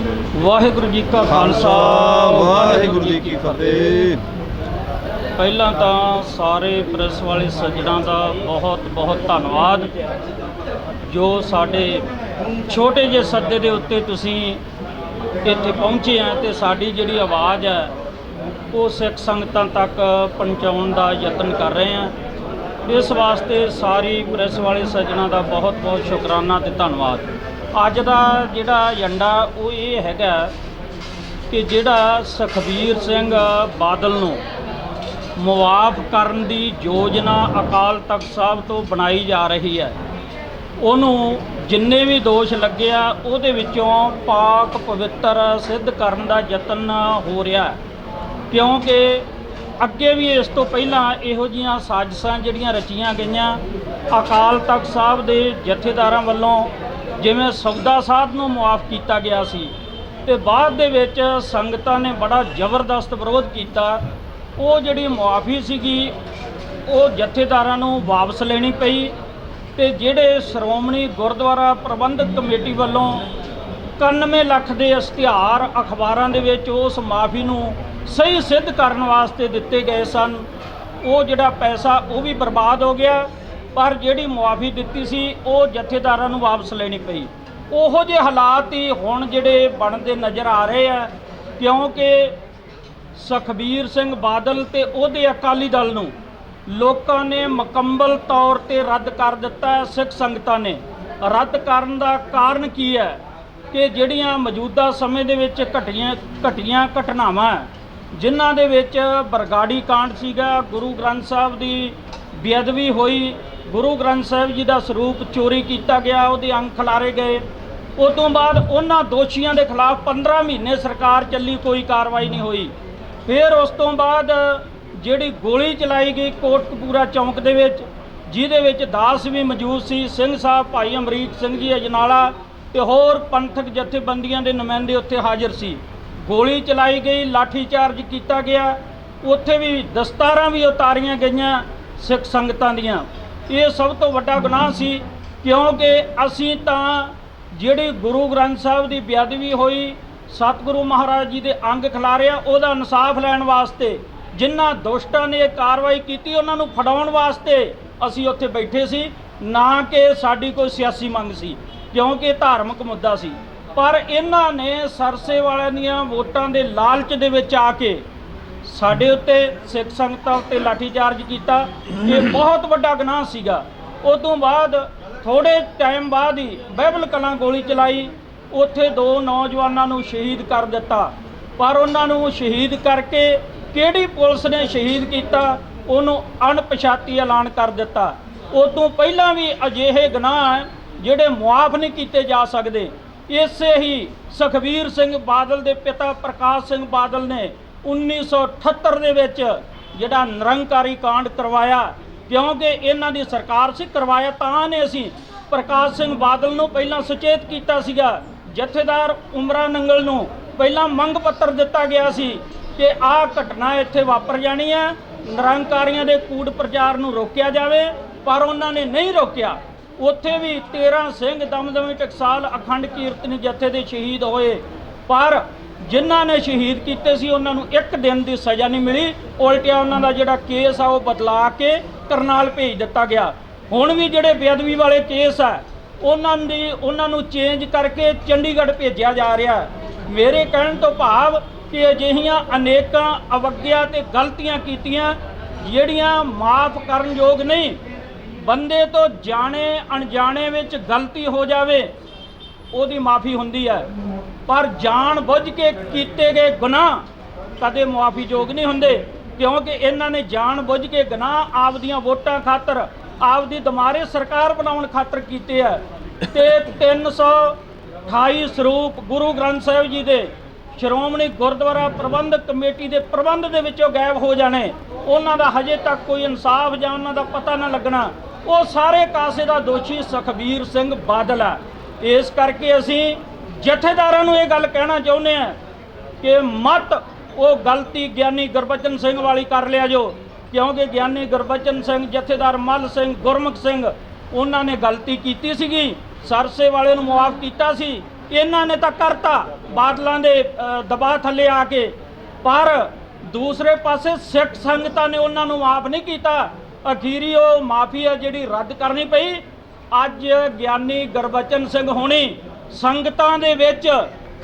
ਬੋਲੋ ਵਾਹਿਗੁਰੂ ਜੀ ਕਾ ਖਾਲਸਾ ਵਾਹਿਗੁਰੂ ਜੀ ਕੀ ਫਤਿਹ। ਪਹਿਲਾਂ ਤਾਂ ਸਾਰੇ ਪ੍ਰੈਸ ਵਾਲੇ ਸੱਜਣਾ ਦਾ ਬਹੁਤ ਬਹੁਤ ਧੰਨਵਾਦ। ਜੋ ਸਾਡੇ ਛੋਟੇ ਜਿਹੇ ਸੱਦੇ ਦੇ ਉੱਤੇ ਤੁਸੀਂ ਇੱਥੇ ਪਹੁੰਚੇ ਆ ਤੇ ਸਾਡੀ ਜਿਹੜੀ ਆਵਾਜ਼ ਹੈ ਉਹ ਸਿੱਖ ਸੰਗਤਾਂ ਤੱਕ ਪਹੁੰਚਾਉਣ ਦਾ ਯਤਨ ਕਰ ਰਹੇ ਆ। ਇਸ ਵਾਸਤੇ ਸਾਰੀ ਪ੍ਰੈਸ ਵਾਲੇ ਸੱਜਣਾ ਦਾ ਬਹੁਤ ਬਹੁਤ ਸ਼ੁਕਰਾਨਾ ਤੇ ਧੰਨਵਾਦ। ਅੱਜ ਦਾ ਜਿਹੜਾ ਏਜੰਡਾ ਉਹ ਇਹ ਹੈਗਾ ਕਿ ਜਿਹੜਾ ਸੁਖਬੀਰ ਸਿੰਘ ਬਾਦਲ ਨੂੰ ਮੁਆਫ ਕਰਨ ਦੀ ਯੋਜਨਾ ਅਕਾਲ ਤਖਤ ਸਾਹਿਬ ਤੋਂ ਬਣਾਈ ਜਾ ਰਹੀ ਹੈ। ਉਹਨੂੰ ਜਿੰਨੇ ਵੀ ਦੋਸ਼ ਲੱਗੇ ਆ, ਉਹਦੇ ਵਿੱਚੋਂ ਪਾਕ ਪਵਿੱਤਰ ਸਿੱਧ ਕਰਨ ਦਾ ਯਤਨ ਹੋ ਰਿਹਾ ਕਿਉਂਕਿ ਅੱਗੇ ਵੀ ਇਸ ਤੋਂ ਪਹਿਲਾਂ ਇਹੋ ਜੀਆਂ ਸਾਜ਼ਿਸ਼ਾਂ ਜਿਹੜੀਆਂ ਰਚੀਆਂ ਗਈਆਂ ਅਕਾਲ ਤਖਤ ਸਾਹਿਬ ਦੇ ਜਥੇਦਾਰਾਂ ਵੱਲੋਂ ਜਿਵੇਂ ਸੌਦਾ ਸਾਧ ਨੂੰ ਮੁਆਫ ਕੀਤਾ ਗਿਆ ਸੀ ਤੇ ਬਾਅਦ ਦੇ ਵਿੱਚ ਸੰਗਤਾਂ ਨੇ ਬੜਾ ਜ਼ਬਰਦਸਤ ਵਿਰੋਧ ਕੀਤਾ। ਉਹ ਜਿਹੜੀ ਮੁਆਫੀ ਸੀਗੀ, ਉਹ ਜਥੇਦਾਰਾਂ ਨੂੰ ਵਾਪਸ ਲੈਣੀ ਪਈ ਤੇ ਜਿਹੜੇ ਸ਼੍ਰੋਮਣੀ ਗੁਰਦੁਆਰਾ ਪ੍ਰਬੰਧਕ ਕਮੇਟੀ ਵੱਲੋਂ 91 ਲੱਖ ਦੇ ਇਸ਼ਤਿਹਾਰ ਅਖਬਾਰਾਂ ਦੇ ਵਿੱਚ ਉਸ ਮਾਫੀ ਨੂੰ ਸਹੀ ਸਿੱਧ ਕਰਨ ਵਾਸਤੇ ਦਿੱਤੇ ਗਏ ਸਨ, ਉਹ ਜਿਹੜਾ ਪੈਸਾ ਉਹ ਵੀ ਬਰਬਾਦ ਹੋ ਗਿਆ। ਪਰ ਜਿਹੜੀ ਮੁਆਫੀ ਦਿੱਤੀ ਸੀ ਉਹ ਜਥੇਦਾਰਾਂ ਨੂੰ ਵਾਪਸ ਲੈਣੀ ਪਈ। ਉਹੋ ਜਿਹੇ ਹਾਲਾਤ ਹੀ ਹੁਣ ਜਿਹੜੇ ਬਣਦੇ ਨਜ਼ਰ ਆ ਰਹੇ ਆ ਕਿਉਂਕਿ ਸੁਖਬੀਰ ਸਿੰਘ ਬਾਦਲ ਤੇ ਉਹਦੇ ਅਕਾਲੀ ਦਲ ਨੂੰ ਲੋਕਾਂ ਨੇ ਮੁਕੰਮਲ ਤੌਰ ਤੇ ਰੱਦ ਕਰ ਦਿੱਤਾ ਹੈ ਸਿੱਖ ਸੰਗਤਾਂ ਨੇ। ਰੱਦ ਕਰਨ ਦਾ ਕਾਰਨ ਕੀ ਹੈ ਕਿ ਜਿਹੜੀਆਂ ਮੌਜੂਦਾ ਸਮੇਂ ਦੇ ਵਿੱਚ ਘਟੀਆਂ ਘਟੀਆਂ ਘਟਨਾਵਾਂ ਹੈ, ਜਿਨ੍ਹਾਂ ਦੇ ਵਿੱਚ ਬਰਗਾੜੀ ਕਾਂਡ ਸੀਗਾ ਗੁਰੂ ਗ੍ਰੰਥ ਸਾਹਿਬ ਦੀ ਬੇਅਦਬੀ ਹੋਈ। ਗੁਰੂ ਗ੍ਰੰਥ ਸਾਹਿਬ ਜੀ ਦਾ ਸਰੂਪ ਚੋਰੀ ਕੀਤਾ ਗਿਆ, ਉਹਦੇ ਅੰਗ ਖਿਲਾਰੇ ਗਏ। ਉਸ ਤੋਂ ਬਾਅਦ ਉਹਨਾਂ ਦੋਸ਼ੀਆਂ ਦੇ ਖਿਲਾਫ 15 ਮਹੀਨੇ ਸਰਕਾਰ ਚੱਲੀ, ਕੋਈ ਕਾਰਵਾਈ ਨਹੀਂ ਹੋਈ। ਫਿਰ ਉਸ ਤੋਂ ਬਾਅਦ ਜਿਹੜੀ ਗੋਲੀ ਚਲਾਈ ਗਈ ਕੋਟਕਪੂਰਾ ਚੌਂਕ ਦੇ ਵਿੱਚ, ਜਿਹਦੇ ਵਿੱਚ ਦਾਸ ਵੀ ਮੌਜੂਦ ਸੀ, ਸਿੰਘ ਸਾਹਿਬ ਭਾਈ ਅਮਰੀਕ ਸਿੰਘ ਜੀ ਅਜਨਾਲਾ ਤੇ ਹੋਰ ਪੰਥਕ ਜਥੇਬੰਦੀਆਂ ਦੇ ਨੁਮਾਇੰਦੇ ਉੱਥੇ ਹਾਜ਼ਰ ਸੀ। ਗੋਲੀ ਚਲਾਈ ਗਈ ਲਾਠੀ ਚਾਰਜ ਕੀਤਾ ਗਿਆ। ਉੱਥੇ ਵੀ ਦਸਤਾਰਾਂ ਵੀ ਉਤਾਰੀਆਂ ਗਈਆਂ। ਸਿੱਖ ਸੰਗਤਾਂ ਦੀਆਂ। ਇਹ ਸਭ ਤੋਂ ਵੱਡਾ ਗੁਨਾਹ ਸੀ, ਕਿਉਂਕਿ ਅਸੀਂ ਤਾਂ ਜਿਹੜੀ ਗੁਰੂ ਗ੍ਰੰਥ ਸਾਹਿਬ ਦੀ ਬੇਅਦਬੀ ਹੋਈ, ਸਤਿਗੁਰੂ ਮਹਾਰਾਜ ਜੀ ਦੇ ਅੰਗ ਖਿਲਾਰਿਆ, ਉਹਦਾ ਇਨਸਾਫ ਲੈਣ ਵਾਸਤੇ। ਜਿਨ੍ਹਾਂ ਦੁਸ਼ਟਾਂ ਨੇ ਇਹ ਕਾਰਵਾਈ ਕੀਤੀ, ਉਹਨਾਂ ਨੂੰ ਫੜਾਉਣ ਵਾਸਤੇ ਅਸੀਂ ਉੱਥੇ ਬੈਠੇ ਸੀ, ਨਾ ਕਿ ਸਾਡੀ ਕੋਈ ਸਿਆਸੀ ਮੰਗ ਸੀ, ਕਿਉਂਕਿ ਇਹ ਧਾਰਮਿਕ ਮੁੱਦਾ ਸੀ। ਪਰ ਇਹਨਾਂ ਨੇ ਸਰਸੇ ਵਾਲਿਆਂ ਦੀਆਂ ਵੋਟਾਂ ਦੇ ਲਾਲਚ ਦੇ ਵਿੱਚ ਆ ਕੇ ਸਾਡੇ ਉੱਤੇ ਸਿੱਖ ਸੰਗਤਾਂ ਉੱਤੇ ਲਾਠੀਚਾਰਜ ਕੀਤਾ। ਇਹ ਬਹੁਤ ਵੱਡਾ ਗੁਨਾਹ ਸੀਗਾ। ਉਸ ਤੋਂ ਬਾਅਦ ਥੋੜੇ ਟਾਈਮ ਬਾਅਦ ਹੀ ਬਹਿਬਲ ਕਲਾਂ ਗੋਲੀ ਚਲਾਈ। ਉੱਥੇ ਦੋ ਨੌਜਵਾਨਾਂ ਨੂੰ ਸ਼ਹੀਦ ਕਰ ਦਿੱਤਾ। ਪਰ ਉਹਨਾਂ ਨੂੰ ਸ਼ਹੀਦ ਕਰਕੇ ਕਿਹੜੀ ਪੁਲਿਸ ਨੇ ਸ਼ਹੀਦ ਕੀਤਾ, ਉਹਨੂੰ ਅਣਪਛਾਤੀ ਐਲਾਨ ਕਰ ਦਿੱਤਾ। ਉਸ ਤੋਂ ਪਹਿਲਾਂ ਵੀ ਅਜਿਹੇ ਗੁਨਾਹ ਹੈ, ਜਿਹੜੇ ਮੁਆਫ ਨਹੀਂ ਕੀਤੇ ਜਾ ਸਕਦੇ। ਇਸੇ ਹੀ ਸੁਖਬੀਰ ਸਿੰਘ ਬਾਦਲ ਦੇ ਪਿਤਾ ਪ੍ਰਕਾਸ਼ ਸਿੰਘ ਬਾਦਲ ਨੇ 1978 ਦੇ ਵਿੱਚ ਜਿਹੜਾ ਨਿਰੰਕਾਰੀ ਕਾਂਡ ਕਰਵਾਇਆ, ਕਿਉਂਕਿ ਇਹਨਾਂ ਦੀ ਸਰਕਾਰ ਸੀ ਕਰਵਾਇਆ ਤਾਂ ਨੇ ਅਸੀਂ, ਪ੍ਰਕਾਸ਼ ਸਿੰਘ ਬਾਦਲ ਨੂੰ ਪਹਿਲਾਂ ਸੁਚੇਤ ਕੀਤਾ ਸੀਗਾ। ਜਥੇਦਾਰ ਉਮਰਾ ਨੰਗਲ ਨੂੰ ਪਹਿਲਾਂ ਮੰਗ ਪੱਤਰ ਦਿੱਤਾ ਗਿਆ ਸੀ ਕਿ ਆਹ ਘਟਨਾ ਇੱਥੇ ਵਾਪਰ ਜਾਣੀ ਹੈ, ਨਿਰੰਕਾਰੀਆਂ ਦੇ ਕੂੜ ਪ੍ਰਚਾਰ ਨੂੰ ਰੋਕਿਆ ਜਾਵੇ, ਪਰ ਉਹਨਾਂ ਨੇ ਨਹੀਂ ਰੋਕਿਆ। ਉੱਥੇ ਵੀ 13 ਸਿੰਘ ਦਮਦਮੀ ਟਕਸਾਲ ਅਖੰਡ ਕੀਰਤਨੀ ਜਥੇ ਦੇ ਸ਼ਹੀਦ ਹੋਏ, ਪਰ ਜਿਨ੍ਹਾਂ ਨੇ ਸ਼ਹੀਦ ਕੀਤੇ ਸੀ, ਉਹਨਾਂ ਨੂੰ ਇੱਕ ਦਿਨ ਦੀ ਸਜ਼ਾ ਨਹੀਂ ਮਿਲੀ। ਉਲਟਿਆ ਉਹਨਾਂ ਦਾ ਜਿਹੜਾ ਕੇਸ ਆ, ਉਹ ਬਦਲਾ ਕੇ ਕਰਨਾਲ ਭੇਜ ਦਿੱਤਾ ਗਿਆ। ਹੁਣ ਵੀ ਜਿਹੜੇ ਬੇਅਦਬੀ ਵਾਲੇ ਕੇਸ ਆ, ਉਹਨਾਂ ਦੀ, ਉਹਨਾਂ ਨੂੰ ਚੇਂਜ ਕਰਕੇ ਚੰਡੀਗੜ੍ਹ ਭੇਜਿਆ ਜਾ ਰਿਹਾ। ਮੇਰੇ ਕਹਿਣ ਤੋਂ ਭਾਵ ਕਿ ਅਜਿਹੀਆਂ ਅਨੇਕਾਂ ਅਵਗਿਆ ਤੇ ਗਲਤੀਆਂ ਕੀਤੀਆਂ, ਜਿਹੜੀਆਂ ਮਾਫ ਕਰਨ ਯੋਗ ਨਹੀਂ। ਬੰਦੇ ਤੋਂ ਜਾਣੇ ਅਣਜਾਣੇ ਵਿੱਚ ਗਲਤੀ ਹੋ ਜਾਵੇ, ਉਹਦੀ ਮਾਫੀ ਹੁੰਦੀ ਹੈ। ਪਰ ਜਾਣ ਬੁੱਝ ਕੇ ਕੀਤੇ ਗਏ ਗੁਨਾਹ ਕਦੇ ਮਾਫੀ ਨਹੀਂ ਹੁੰਦੇ, ਕਿਉਂਕਿ ਇਹਨਾਂ ਨੇ ਜਾਣ ਬੁੱਝ ਕੇ ਗੁਨਾਹ ਆਪਦੀਆਂ ਵੋਟਾਂ ਖਾਤਰ ਆਪਦੀ ਦਮਾਰੇ ਸਰਕਾਰ ਬਣਾਉਣ ਖਾਤਰ ਕੀਤੇ ਆ। ਤੇ 328 ਸਰੂਪ ਗੁਰੂ ਗ੍ਰੰਥ ਸਾਹਿਬ ਜੀ ਦੇ ਸ਼੍ਰੋਮਣੀ ਗੁਰਦੁਆਰਾ ਪ੍ਰਬੰਧਕ ਕਮੇਟੀ ਦੇ ਪ੍ਰਬੰਧ ਦੇ ਵਿੱਚੋਂ ਗਾਇਬ ਹੋ ਜਾਣੇ, ਉਹਨਾਂ ਦਾ ਹਜੇ ਤੱਕ ਕੋਈ ਇਨਸਾਫ ਜਾਂ ਉਹਨਾਂ ਦਾ ਪਤਾ ਨਾ ਲੱਗਣਾ। ਉਹ ਸਾਰੇ ਕਾਸੇ ਦਾ ਦੋਸ਼ੀ ਸੁਖਬੀਰ ਸਿੰਘ ਬਾਦਲ ਹੈ ਇਸ ਕਰਕੇ ਅਸੀਂ ਜਥੇਦਾਰਾਂ ਨੂੰ ਇਹ ਗੱਲ ਕਹਿਣਾ ਚਾਹੁੰਦੇ ਆ ਕਿ ਮਤ ਉਹ ਗਲਤੀ ਗਿਆਨੀ ਗੁਰਬਚਨ ਸਿੰਘ ਵਾਲੀ ਕਰ ਲਿਆ ਜੋ, ਕਿਉਂਕਿ ਗਿਆਨੀ ਗੁਰਬਚਨ ਸਿੰਘ, ਜਥੇਦਾਰ ਮੱਲ ਸਿੰਘ, ਗੁਰਮੁਖ ਸਿੰਘ, ਉਹਨਾਂ ਨੇ ਗਲਤੀ ਕੀਤੀ ਸੀਗੀ, ਸਰਸੇ ਵਾਲੇ ਨੂੰ ਮੁਆਫ ਕੀਤਾ ਸੀ, ਇਹਨਾਂ ਨੇ ਤਾਂ ਕਰਤਾ, ਬਾਦਲਾਂ ਦੇ ਦਬਾਅ ਥੱਲੇ ਆ ਕੇ, ਪਰ ਦੂਸਰੇ ਪਾਸੇ ਸਿੱਖ ਸੰਗਤਾਂ ਨੇ ਉਹਨਾਂ ਨੂੰ ਮਾਫ ਨਹੀਂ ਕੀਤਾ, ਅਖੀਰੀ ਉਹ ਮਾਫੀ ਹੈ ਜਿਹੜੀ ਰੱਦ ਕਰਨੀ ਪਈ, ਅੱਜ ਗਿਆਨੀ ਗੁਰਬਚਨ ਸਿੰਘ ਹੋਣੀ ਸੰਗਤਾਂ ਦੇ ਵਿੱਚ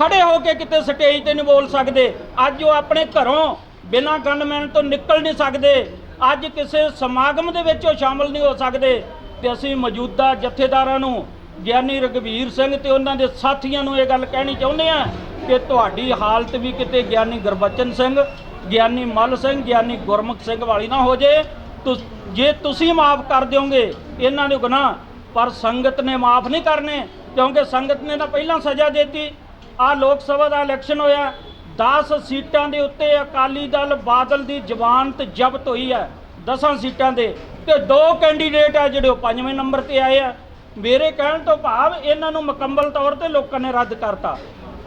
ਖੜੇ ਹੋ ਕੇ ਕਿਤੇ ਸਟੇਜ ਤੇ ਨਹੀਂ ਬੋਲ ਸਕਦੇ। ਅੱਜ ਉਹ ਆਪਣੇ ਘਰੋਂ ਬਿਨਾਂ ਗਨਮੈਨ ਤੋਂ ਨਿਕਲ ਨਹੀਂ ਸਕਦੇ। ਅੱਜ ਕਿਸੇ ਸਮਾਗਮ ਦੇ ਵਿੱਚ ਉਹ ਸ਼ਾਮਲ ਨਹੀਂ ਹੋ ਸਕਦੇ। ਤੇ ਅਸੀਂ ਮੌਜੂਦਾ ਜਥੇਦਾਰਾਂ ਨੂੰ, ਗਿਆਨੀ ਰਗਵੀਰ ਸਿੰਘ ਤੇ ਉਹਨਾਂ ਦੇ ਸਾਥੀਆਂ ਨੂੰ ਇਹ ਗੱਲ ਕਹਿਣੀ ਚਾਹੁੰਦੇ ਆ ਕਿ ਤੁਹਾਡੀ ਹਾਲਤ ਵੀ ਕਿਤੇ ਗਿਆਨੀ ਗੁਰਬਚਨ ਸਿੰਘ, ਗਿਆਨੀ ਮੱਲ ਸਿੰਘ, ਗਿਆਨੀ ਗੁਰਮੁਖ ਸਿੰਘ ਵਾਲੀ ਨਾ ਹੋ ਜੇ। ਤੁਸ- ਜੇ ਤੁਸੀਂ ਮਾਫ ਕਰ ਦਿਓਗੇ, ਇਹਨਾਂ ਦੇ ਗੁਨਾਹ, ਪਰ ਸੰਗਤ ਨੇ ਮਾਫ ਨਹੀਂ ਕਰਨੇ। ਕਿਉਂਕਿ ਸੰਗਤ ਨੇ ਤਾਂ ਪਹਿਲਾਂ ਸਜ਼ਾ ਦਿੱਤੀ। ਆ ਲੋਕ ਸਭਾ ਦਾ ਇਲੈਕਸ਼ਨ ਹੋਇਆ। 10 ਸੀਟਾਂ ਦੇ ਉੱਤੇ ਅਕਾਲੀ ਦਲ ਬਾਦਲ ਦੀ ਜਬਾਨਤ ਜ਼ਬਤ ਹੋਈ ਹੈ। 10 ਸੀਟਾਂ ਦੇ ਤੇ ਦੋ ਕੈਂਡੀਡੇਟ ਆ ਜਿਹੜੇ ਉਹ ਪੰਜਵੇਂ ਨੰਬਰ ਤੇ ਆਏ ਆ। ਮੇਰੇ ਕਹਿਣ ਤੋਂ ਭਾਵ ਇਹਨਾਂ ਨੂੰ ਮੁਕੰਮਲ ਤੌਰ ਤੇ ਲੋਕਾਂ ਨੇ ਰੱਦ ਕਰਤਾ।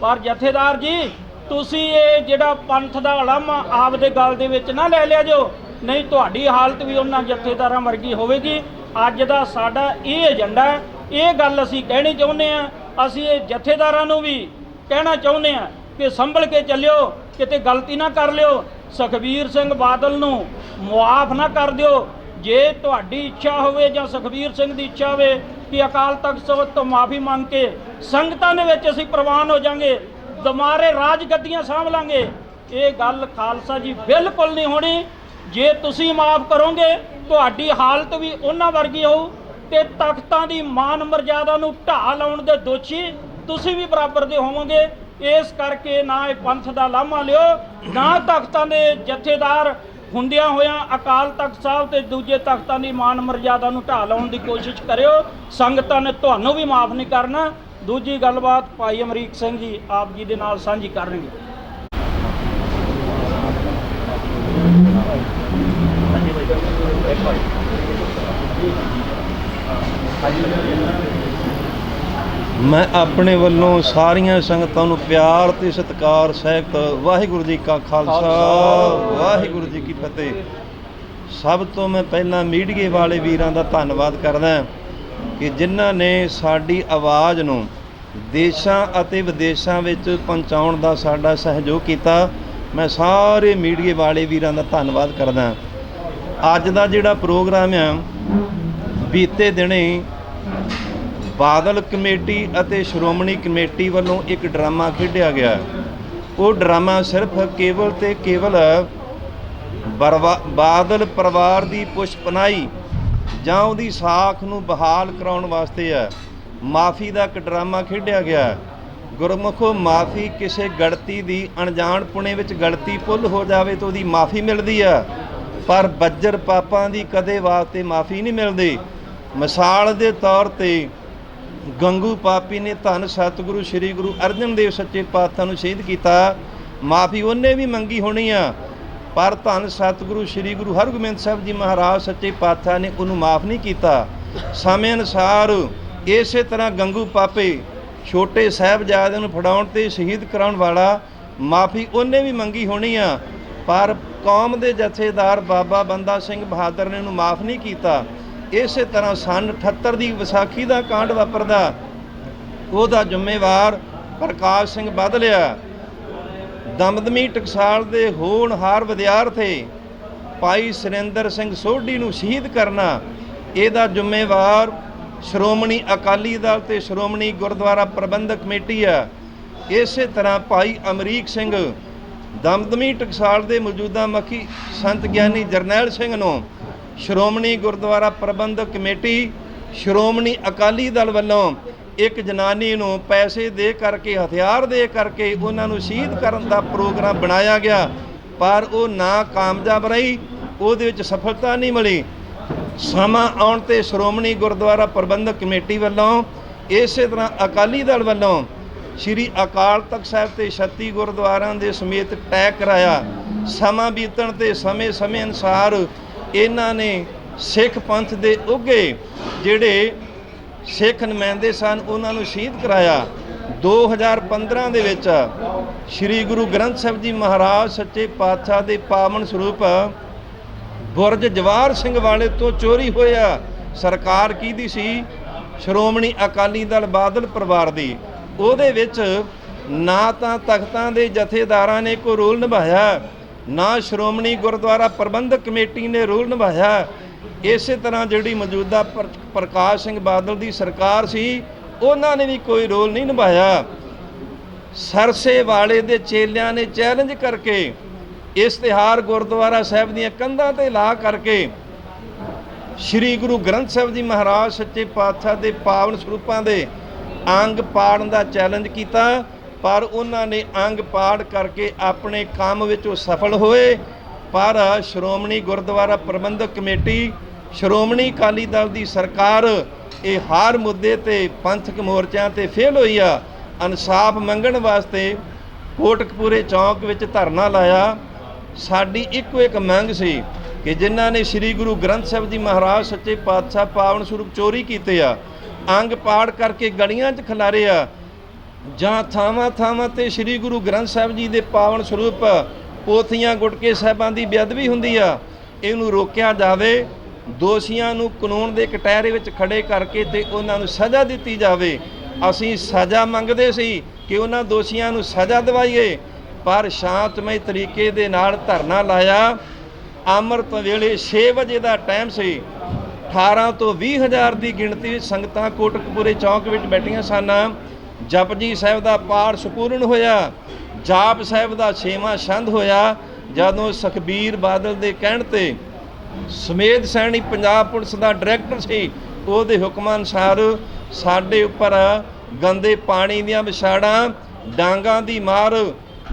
ਪਰ ਜਥੇਦਾਰ ਜੀ, ਤੁਸੀਂ ਇਹ ਜਿਹੜਾ ਪੰਥ ਦਾ ਅਲਮ ਆਪਦੇ ਗੱਲ ਦੇ ਵਿੱਚ ਨਾ ਲੈ ਲਿਆ ਜੋ। ਨਹੀਂ, ਤੁਹਾਡੀ ਹਾਲਤ ਵੀ ਉਹਨਾਂ ਜਥੇਦਾਰਾਂ ਵਰਗੀ ਹੋਵੇਗੀ। ਅੱਜ ਦਾ ਸਾਡਾ ਇਹ ਏਜੰਡਾ ਇਹ ਗੱਲ ਅਸੀਂ ਕਹਿਣੀ ਚਾਹੁੰਦੇ ਆ ਅਸੀਂ ਇਹ ਜਥੇਦਾਰਾਂ ਨੂੰ ਵੀ ਕਹਿਣਾ ਚਾਹੁੰਦੇ ਆ ਕਿ ਸੰਭਲ ਕੇ ਚੱਲਿਓ, ਕਿਤੇ ਗਲਤੀ ਨਾ ਕਰ ਲਿਓ। ਸੁਖਬੀਰ ਸਿੰਘ ਬਾਦਲ ਨੂੰ ਮੁਆਫ ਨਾ ਕਰ ਦਿਓ। ਜੇ ਤੁਹਾਡੀ ਇੱਛਾ ਹੋਵੇ ਜਾਂ ਸੁਖਬੀਰ ਸਿੰਘ ਦੀ ਇੱਛਾ ਹੋਵੇ ਕਿ ਅਕਾਲ ਤਖਤ ਸਾਹਿਬ ਤੋਂ ਮਾਫੀ ਮੰਗ ਕੇ ਸੰਗਤਾਂ ਦੇ ਵਿੱਚ ਅਸੀਂ ਪ੍ਰਵਾਨ ਹੋ ਜਾਾਂਗੇ, ਦੁਮਾਰੇ ਰਾਜ ਗੱਦੀਆਂ ਸਾਂਭ ਲਾਂਗੇ, ਇਹ ਗੱਲ ਖਾਲਸਾ ਜੀ ਬਿਲਕੁਲ ਨਹੀਂ ਹੋਣੀ। ਜੇ ਤੁਸੀਂ ਮਾਫ ਕਰੋਗੇ, ਤੁਹਾਡੀ ਹਾਲਤ ਵੀ ਉਹਨਾਂ ਵਰਗੀ ਹੋਊ ਤੇ ਤਖਤਾਂ ਦੀ ਮਾਨ ਮਰਜ਼ਾਦਾ ਨੂੰ ਢਾਹ ਲਾਉਣ ਦੇ ਦੋਸ਼ੀ ਤੁਸੀਂ ਵੀ ਬਰਾਬਰ ਦੇ ਹੋਵੋਗੇ। ਇਸ ਕਰਕੇ ਨਾ ਇਹ ਪੰਥ ਦਾ ਲਾਮਾ ਲਿਓ, ਨਾ ਤਖਤਾਂ ਦੇ ਜਥੇਦਾਰ ਹੁੰਦਿਆਂ ਹੋਇਆਂ ਅਕਾਲ ਤਖਤ ਸਾਹਿਬ ਤੇ ਦੂਜੇ ਤਖਤਾਂ ਦੀ ਮਾਨ ਮਰਜ਼ਾਦਾ ਨੂੰ ਢਾਹ ਲਾਉਣ ਦੀ ਕੋਸ਼ਿਸ਼ ਕਰਿਓ। ਸੰਗਤਾਂ ਨੇ ਤੁਹਾਨੂੰ ਵੀ ਮਾਫ ਨਹੀਂ ਕਰਨਾ। ਦੂਜੀ ਗੱਲਬਾਤ ਭਾਈ ਅਮਰੀਕ ਸਿੰਘ ਜੀ ਆਪ ਜੀ ਦੇ ਨਾਲ ਸਾਂਝੀ ਕਰਨਗੇ। ਮੈਂ ਆਪਣੇ ਵੱਲੋਂ ਸਾਰੀਆਂ ਸੰਗਤਾਂ ਨੂੰ ਪਿਆਰ ਤੇ ਸਤਿਕਾਰ ਸਹਿਤ ਵਾਹਿਗੁਰੂ ਜੀ ਕਾ ਖਾਲਸਾ, ਵਾਹਿਗੁਰੂ ਜੀ ਕੀ ਫਤਿਹ। ਸਭ ਤੋਂ ਮੈਂ ਪਹਿਲਾਂ ਮੀਡੀਏ ਵਾਲੇ ਵੀਰਾਂ ਦਾ ਧੰਨਵਾਦ ਕਰਦਾ ਕਿ ਜਿਨ੍ਹਾਂ ਨੇ ਸਾਡੀ ਆਵਾਜ਼ ਨੂੰ ਦੇਸ਼ਾਂ ਅਤੇ ਵਿਦੇਸ਼ਾਂ ਵਿੱਚ ਪਹੁੰਚਾਉਣ ਦਾ ਸਾਡਾ ਸਹਿਯੋਗ ਕੀਤਾ। ਮੈਂ ਸਾਰੇ ਮੀਡੀਏ ਵਾਲੇ ਵੀਰਾਂ ਦਾ ਧੰਨਵਾਦ ਕਰਦਾ ਅੱਜ ਦਾ ਜਿਹੜਾ ਪ੍ਰੋਗਰਾਮ ਆ ਬੀਤੇ ਦਿਨੇ ਬਾਦਲ ਕਮੇਟੀ ਅਤੇ ਸ਼੍ਰੋਮਣੀ ਕਮੇਟੀ ਵੱਲੋਂ ਇੱਕ ਡਰਾਮਾ ਖੇਡਿਆ ਗਿਆ। ਉਹ ਡਰਾਮਾ ਸਿਰਫ ਕੇਵਲ ਤੇ ਕੇਵਲ ਬਰਵਾ- ਬਾਦਲ ਪਰਿਵਾਰ ਦੀ ਪੁਸ਼ਪਨਾਈ ਜਾਂ ਉਹਦੀ ਸਾਖ ਨੂੰ ਬਹਾਲ ਕਰਾਉਣ ਵਾਸਤੇ ਹੈ। ਮਾਫੀ ਦਾ ਇੱਕ ਡਰਾਮਾ ਖੇਡਿਆ ਗਿਆ। ਗੁਰਮੁਖੋ ਮਾਫੀ ਕਿਸੇ ਗਲਤੀ ਦੀ ਅਣਜਾਣਪੁਣੇ ਵਿੱਚ ਗਲਤੀ ਭੁੱਲ ਹੋ ਜਾਵੇ ਤਾਂ ਉਹਦੀ ਮਾਫੀ ਮਿਲਦੀ ਆ ਪਰ ਬੱਜਰ ਪਾਪਾਂ ਦੀ ਕਦੇ ਵਾਸਤੇ ਮਾਫੀ ਨਹੀਂ ਮਿਲਦੀ। ਮਿਸਾਲ ਦੇ ਤੌਰ ਤੇ ਗੰਗੂ ਪਾਪੀ ਨੇ ਧੰਨ ਸਤਿਗੁਰੂ, ਸ੍ਰੀ ਗੁਰੂ ਅਰਜਨ ਦੇਵ ਸੱਚੇ ਪਾਤਸ਼ਾਹ ਨੂੰ ਸ਼ਹੀਦ ਕੀਤਾ। ਮਾਫੀ ਉਹਨੇ ਵੀ ਮੰਗੀ ਹੋਣੀ ਆ, ਪਰ ਧੰਨ ਸਤਿਗੁਰੂ, ਸ੍ਰੀ ਗੁਰੂ ਹਰਗੋਬਿੰਦ ਸਾਹਿਬ ਜੀ ਮਹਾਰਾਜ ਸੱਚੇ ਪਾਤਸ਼ਾਹ ਨੇ ਉਹਨੂੰ ਮਾਫ ਨਹੀਂ ਕੀਤਾ। ਸਮੇਂ ਅਨੁਸਾਰ ਇਸੇ ਤਰ੍ਹਾਂ ਗੰਗੂ ਪਾਪੇ ਛੋਟੇ ਸਾਹਿਬਜ਼ਾਦਿਆਂ ਨੂੰ ਫੜਾਉਣ ਤੇ ਸ਼ਹੀਦ ਕਰਾਉਣ ਵਾਲਾ ਮਾਫੀ ਉਹਨੇ ਵੀ ਮੰਗੀ ਹੋਣੀ ਆ, ਪਰ ਕੌਮ ਦੇ ਜਥੇਦਾਰ ਬਾਬਾ ਬੰਦਾ ਸਿੰਘ ਬਹਾਦਰ ਨੇ ਉਹਨੂੰ ਮਾਫ ਨਹੀਂ ਕੀਤਾ। ਇਸੇ ਤਰ੍ਹਾਂ ਸਨ 78 ਦੀ ਵਿਸਾਖੀ ਦਾ ਕਾਂਡ ਵਾਪਰਦਾ, ਉਹਦਾ ਜ਼ਿੰਮੇਵਾਰ ਪ੍ਰਕਾਸ਼ ਸਿੰਘ ਬਦਲਿਆ ਦਮਦਮੀ ਟਕਸਾਲ ਦੇ ਹੋਣਹਾਰ ਵਿਦਿਆਰਥੀ ਭਾਈ ਸੁਰਿੰਦਰ ਸਿੰਘ ਸੋਢੀ ਨੂੰ ਸ਼ਹੀਦ ਕਰਨਾ, ਇਹਦਾ ਜ਼ਿੰਮੇਵਾਰ ਸ਼੍ਰੋਮਣੀ ਅਕਾਲੀ ਦਲ ਤੇ ਸ਼੍ਰੋਮਣੀ ਗੁਰਦੁਆਰਾ ਪ੍ਰਬੰਧਕ ਕਮੇਟੀ ਆ। ਇਸੇ ਤਰ੍ਹਾਂ ਭਾਈ ਅਮਰੀਕ ਸਿੰਘ ਦਮਦਮੀ ਟਕਸਾਲ ਦੇ ਮੌਜੂਦਾ ਮੱਖੀ ਸੰਤ ਗਿਆਨੀ ਜਰਨੈਲ ਸਿੰਘ ਨੂੰ ਸ਼੍ਰੋਮਣੀ ਗੁਰਦੁਆਰਾ ਪ੍ਰਬੰਧਕ ਕਮੇਟੀ, ਸ਼੍ਰੋਮਣੀ ਅਕਾਲੀ ਦਲ ਵੱਲੋਂ ਇੱਕ ਜਨਾਨੀ ਨੂੰ ਪੈਸੇ ਦੇ ਕਰਕੇ, ਹਥਿਆਰ ਦੇ ਕਰਕੇ ਉਹਨਾਂ ਨੂੰ ਸ਼ਹੀਦ ਕਰਨ ਦਾ ਪ੍ਰੋਗਰਾਮ ਬਣਾਇਆ ਗਿਆ, ਪਰ ਉਹ ਨਾ ਕਾਮਯਾਬ ਰਹੀ, ਉਹਦੇ ਵਿੱਚ ਸਫਲਤਾ ਨਹੀਂ ਮਿਲੀ। ਸਮਾਂ ਆਉਣ ਤੇ ਸ਼੍ਰੋਮਣੀ ਗੁਰਦੁਆਰਾ ਪ੍ਰਬੰਧਕ ਕਮੇਟੀ ਵੱਲੋਂ ਇਸੇ ਤਰ੍ਹਾਂ ਅਕਾਲੀ ਦਲ ਵੱਲੋਂ ਸ੍ਰੀ ਅਕਾਲ ਤਖਤ ਸਾਹਿਬ ਤੇ 36 ਗੁਰਦੁਆਰਿਆਂ ਦੇ ਸਮੇਤ ਤੈਅ ਕਰਾਇਆ। ਸਮਾਂ ਬੀਤਣ ਤੇ ਸਮੇਂ-ਸਮੇਂ ਅਨੁਸਾਰ ਇਹਨਾਂ ਨੇ ਸਿੱਖ ਪੰਥ ਦੇ ਉੱਗੇ ਜਿਹੜੇ ਸਿੱਖ ਨੁਮਾਇੰਦੇ ਸਨ, ਉਹਨਾਂ ਨੂੰ ਸ਼ਹੀਦ ਕਰਾਇਆ। 2015 ਦੇ ਵਿੱਚ ਸ੍ਰੀ ਗੁਰੂ ਗ੍ਰੰਥ ਸਾਹਿਬ ਜੀ ਮਹਾਰਾਜ ਸੱਚੇ ਪਾਤਸ਼ਾਹ ਦੇ ਪਾਵਨ ਸਰੂਪ ਬੁਰਜ ਜਵਾਰ ਸਿੰਘ ਵਾਲੇ ਤੋਂ ਚੋਰੀ ਹੋਇਆ। ਸਰਕਾਰ ਕਿਹਦੀ ਸੀ? ਸ਼੍ਰੋਮਣੀ ਅਕਾਲੀ ਦਲ ਬਾਦਲ ਪਰਿਵਾਰ ਦੀ। ਉਹਦੇ ਵਿੱਚ ਨਾ ਤਾਂ ਤਖਤਾਂ ਦੇ ਜਥੇਦਾਰਾਂ ਨੇ ਕੋਈ ਰੋਲ ਨਿਭਾਇਆ ਨਾ ਸ਼੍ਰੋਮਣੀ ਗੁਰਦੁਆਰਾ ਪ੍ਰਬੰਧਕ ਕਮੇਟੀ ਨੇ ਰੋਲ ਨਿਭਾਇਆ। ਇਸੇ ਤਰ੍ਹਾਂ ਜਿਹੜੀ ਮੌਜੂਦਾ ਪ੍ਰ- ਪ੍ਰਕਾਸ਼ ਸਿੰਘ ਬਾਦਲ ਦੀ ਸਰਕਾਰ ਸੀ, ਉਹਨਾਂ ਨੇ ਵੀ ਕੋਈ ਰੋਲ ਨਹੀਂ ਨਿਭਾਇਆ। ਸਰਸੇ ਵਾਲੇ ਦੇ ਚੇਲਿਆਂ ਨੇ ਚੈਲੰਜ ਕਰਕੇ ਇਸ਼ਤਿਹਾਰ ਗੁਰਦੁਆਰਾ ਸਾਹਿਬ ਦੀਆਂ ਕੰਧਾਂ ਤੇ ਲਾ ਕਰਕੇ ਸ੍ਰੀ ਗੁਰੂ ਗ੍ਰੰਥ ਸਾਹਿਬ ਜੀ ਮਹਾਰਾਜ ਸੱਚੇ ਪਾਤਸ਼ਾਹ ਦੇ ਪਾਵਨ ਸਰੂਪਾਂ ਦੇ ਅੰਗ ਪਾੜਨ ਦਾ ਚੈਲੰਜ ਕੀਤਾ। ਪਰ ਉਹਨਾਂ ਨੇ ਅੰਗ ਪਾੜ ਕਰਕੇ ਆਪਣੇ ਕੰਮ ਵਿੱਚ ਉਹ ਸਫਲ ਹੋਏ। ਪਰ ਸ਼੍ਰੋਮਣੀ ਗੁਰਦੁਆਰਾ ਪ੍ਰਬੰਧਕ ਕਮੇਟੀ, ਸ਼੍ਰੋਮਣੀ ਅਕਾਲੀ ਦਲ ਦੀ ਸਰਕਾਰ ਇਹ ਹਰ ਮੁੱਦੇ ਤੇ ਪੰਥਕ ਮੋਰਚਿਆਂ ਤੇ ਫੇਲ ਹੋਈ ਆ। ਇਨਸਾਫ ਮੰਗਣ ਵਾਸਤੇ ਕੋਟਕਪੂਰੇ ਚੌਂਕ ਵਿੱਚ ਧਰਨਾ ਲਾਇਆ। ਸਾਡੀ ਇੱਕੋ ਇੱਕ ਮੰਗ ਸੀ ਕਿ ਜਿਨ੍ਹਾਂ ਨੇ ਸ੍ਰੀ ਗੁਰੂ ਗ੍ਰੰਥ ਸਾਹਿਬ ਜੀ ਮਹਾਰਾਜ ਸੱਚੇ ਪਾਤਸ਼ਾਹ ਪਾਵਨ ਸਰੂਪ ਚੋਰੀ ਕੀਤੇ ਆ, ਅੰਗ ਪਾੜ ਕਰਕੇ ਗਲੀਆਂ 'ਚ ਖਿਲਾਰੇ ਆ ਜਾਂ ਥਾਵਾਂ ਥਾਵਾਂ ਤੇ ਸ੍ਰੀ ਗੁਰੂ ਗ੍ਰੰਥ ਸਾਹਿਬ ਜੀ ਦੇ ਪਾਵਨ ਸਰੂਪ ਪੋਥੀਆਂ ਗੁਟਕੇ ਸਾਹਿਬਾਂ ਦੀ ਬੇਅਦਬੀ ਹੁੰਦੀ ਆ, ਇਹਨੂੰ ਰੋਕਿਆ ਜਾਵੇ, ਦੋਸ਼ੀਆਂ ਨੂੰ ਕਾਨੂੰਨ ਦੇ ਕਟਹਿਰੇ ਵਿੱਚ ਖੜੇ ਕਰਕੇ ਤੇ ਉਹਨਾਂ ਨੂੰ ਸਜ਼ਾ ਦਿੱਤੀ ਜਾਵੇ। ਅਸੀਂ ਸਜ਼ਾ ਮੰਗਦੇ ਸੀ ਕਿ ਉਹਨਾਂ ਦੋਸ਼ੀਆਂ ਨੂੰ ਸਜ਼ਾ ਦਿਵਾਈਏ, ਪਰ ਸ਼ਾਂਤਮਈ ਤਰੀਕੇ ਦੇ ਨਾਲ ਧਰਨਾ ਲਾਇਆ। ਅੰਮ੍ਰਿਤ ਵੇਲੇ 6 ਵਜੇ ਦਾ ਟਾਈਮ ਸੀ। 18 ਤੋਂ 20 ਹਜ਼ਾਰ ਦੀ ਗਿਣਤੀ ਵਿੱਚ ਸੰਗਤਾਂ ਕੋਟਕਪੂਰੇ ਚੌਂਕ ਵਿੱਚ ਬੈਠੀਆਂ ਸਨ। ਜਪਜੀ ਸਾਹਿਬ ਦਾ ਪਾਠ ਸੰਪੂਰਨ ਹੋਇਆ, ਜਾਪ ਸਾਹਿਬ ਦਾ ਛੇਵਾਂ ਛੰਦ ਹੋਇਆ, ਜਦੋਂ ਸੁਖਬੀਰ ਬਾਦਲ ਦੇ ਕਹਿਣ ਤੇ ਸਮੇਤ ਸੈਣੀ ਪੰਜਾਬ ਪੁਲਿਸ ਦਾ ਡਾਇਰੈਕਟਰ ਸੀ, ਉਹਦੇ ਹੁਕਮਾਂ ਅਨੁਸਾਰ ਸਾਡੇ ਉੱਪਰ ਗੰਦੇ ਪਾਣੀ ਦੀਆਂ ਵਿਛਾੜਾਂ, ਡਾਂਗਾਂ ਦੀ ਮਾਰ,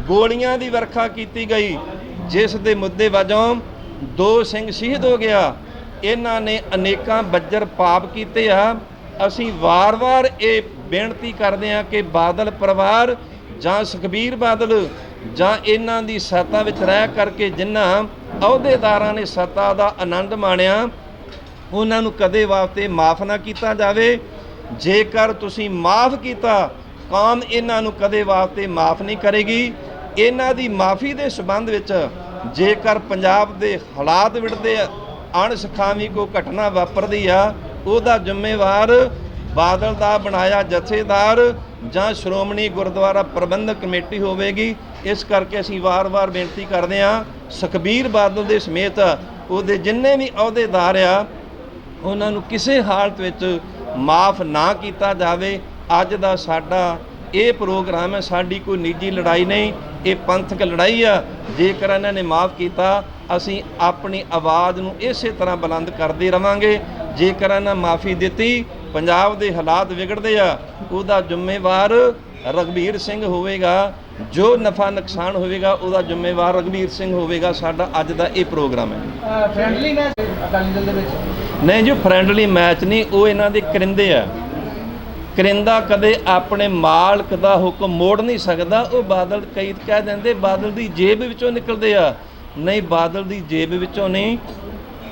ਗੋਲੀਆਂ ਦੀ ਵਰਖਾ ਕੀਤੀ ਗਈ, ਜਿਸ ਦੇ ਮੁੱਦੇ ਵਜੋਂ ਦੋ ਸਿੰਘ ਸ਼ਹੀਦ ਹੋ ਗਿਆ। ਇਹਨਾਂ ਨੇ ਅਨੇਕਾਂ ਬੱਜਰ ਪਾਪ ਕੀਤੇ ਆ। ਅਸੀਂ ਵਾਰ-ਵਾਰ ਇਹ ਬੇਨਤੀ ਕਰਦੇ ਹਾਂ ਕਿ ਬਾਦਲ ਪਰਿਵਾਰ ਜਾਂ ਸੁਖਬੀਰ ਬਾਦਲ ਜਾਂ ਇਹਨਾਂ ਦੀ ਸੱਤਾ ਵਿੱਚ ਰਹਿ ਕਰਕੇ ਜਿਨ੍ਹਾਂ ਅਹੁਦੇਦਾਰਾਂ ਨੇ ਸੱਤਾ ਦਾ ਆਨੰਦ ਮਾਣਿਆ, ਉਹਨਾਂ ਨੂੰ ਕਦੇ ਵਾਸਤੇ ਮਾਫ ਨਾ ਕੀਤਾ ਜਾਵੇ। ਜੇਕਰ ਤੁਸੀਂ ਮਾਫ ਕੀਤਾ, ਕੌਮ ਇਹਨਾਂ ਨੂੰ ਕਦੇ ਵਾਸਤੇ ਮਾਫ ਨਹੀਂ ਕਰੇਗੀ। ਇਹਨਾਂ ਦੀ ਮਾਫੀ ਦੇ ਸਬੰਧ ਵਿੱਚ ਜੇਕਰ ਪੰਜਾਬ ਦੇ ਹਾਲਾਤ ਵਿੜਦੇ ਅਣਸਖਾਵੀ ਕੋ ਘਟਨਾ ਵਾਪਰਦੀ ਆ, ਉਹਦਾ ਜ਼ਿੰਮੇਵਾਰ ਬਾਦਲ ਦਾ ਬਣਾਇਆ ਜਥੇਦਾਰ ਜਾਂ ਸ਼੍ਰੋਮਣੀ ਗੁਰਦੁਆਰਾ ਪ੍ਰਬੰਧਕ ਕਮੇਟੀ ਹੋਵੇਗੀ। ਇਸ ਕਰਕੇ ਅਸੀਂ ਵਾਰ-ਵਾਰ ਬੇਨਤੀ ਕਰਦੇ ਹਾਂ, ਸੁਖਬੀਰ ਬਾਦਲ ਦੇ ਸਮੇਤ ਉਹਦੇ ਜਿੰਨੇ ਵੀ ਅਹੁਦੇਦਾਰ ਆ, ਉਹਨਾਂ ਨੂੰ ਕਿਸੇ ਹਾਲਤ ਵਿੱਚ ਮਾਫ ਨਾ ਕੀਤਾ ਜਾਵੇ। ਅੱਜ ਦਾ ਸਾਡਾ ਇਹ ਪ੍ਰੋਗਰਾਮ ਹੈ, ਸਾਡੀ ਕੋਈ ਨਿੱਜੀ ਲੜਾਈ ਨਹੀਂ, ਇਹ ਪੰਥਕ ਲੜਾਈ ਆ। ਜੇਕਰ ਇਹਨਾਂ ਨੇ ਮਾਫ ਕੀਤਾ, ਅਸੀਂ ਆਪਣੀ ਆਵਾਜ਼ ਨੂੰ ਇਸੇ ਤਰ੍ਹਾਂ ਬੁਲੰਦ ਕਰਦੇ ਰਵਾਂਗੇ। ਜੇਕਰ ਇਹਨਾਂ ਮਾਫੀ ਦਿੱਤੀ ਪੰਜਾਬ ਦੇ ਹਾਲਾਤ ਵਿਗੜਦੇ ਆ ਉਹਦਾ ਜ਼ਿੰਮੇਵਾਰ ਰਗਵੀਰ ਸਿੰਘ ਹੋਵੇਗਾ। ਜੋ ਨਫਾ ਨੁਕਸਾਨ ਹੋਵੇਗਾ ਉਹਦਾ ਜ਼ਿੰਮੇਵਾਰ ਰਗਵੀਰ ਸਿੰਘ ਹੋਵੇਗਾ। ਸਾਡਾ ਅੱਜ ਦਾ ਇਹ ਪ੍ਰੋਗਰਾਮ ਹੈ। ਫ੍ਰੈਂਡਲੀ ਮੈਚ ਅਕਾਲੀ ਦਲ ਦੇ ਵਿੱਚ? ਨਹੀਂ ਜੋ ਫ੍ਰੈਂਡਲੀ ਮੈਚ ਨਹੀਂ ਉਹ ਇਹਨਾਂ ਦੇ ਕਰਿੰਦੇ ਆ। ਕਰਿੰਦਾ ਕਦੇ ਆਪਣੇ ਮਾਲਕ ਦਾ ਹੁਕਮ ਮੋੜ ਨਹੀਂ ਸਕਦਾ ਉਹ ਬਾਦਲ ਕਈ ਕਹਿ ਦਿੰਦੇ ਬਾਦਲ ਦੀ ਜੇਬ ਵਿੱਚੋਂ ਨਿਕਲਦੇ ਆ। ਨਹੀਂ ਬਾਦਲ ਦੀ ਜੇਬ ਵਿੱਚੋਂ ਨਹੀਂ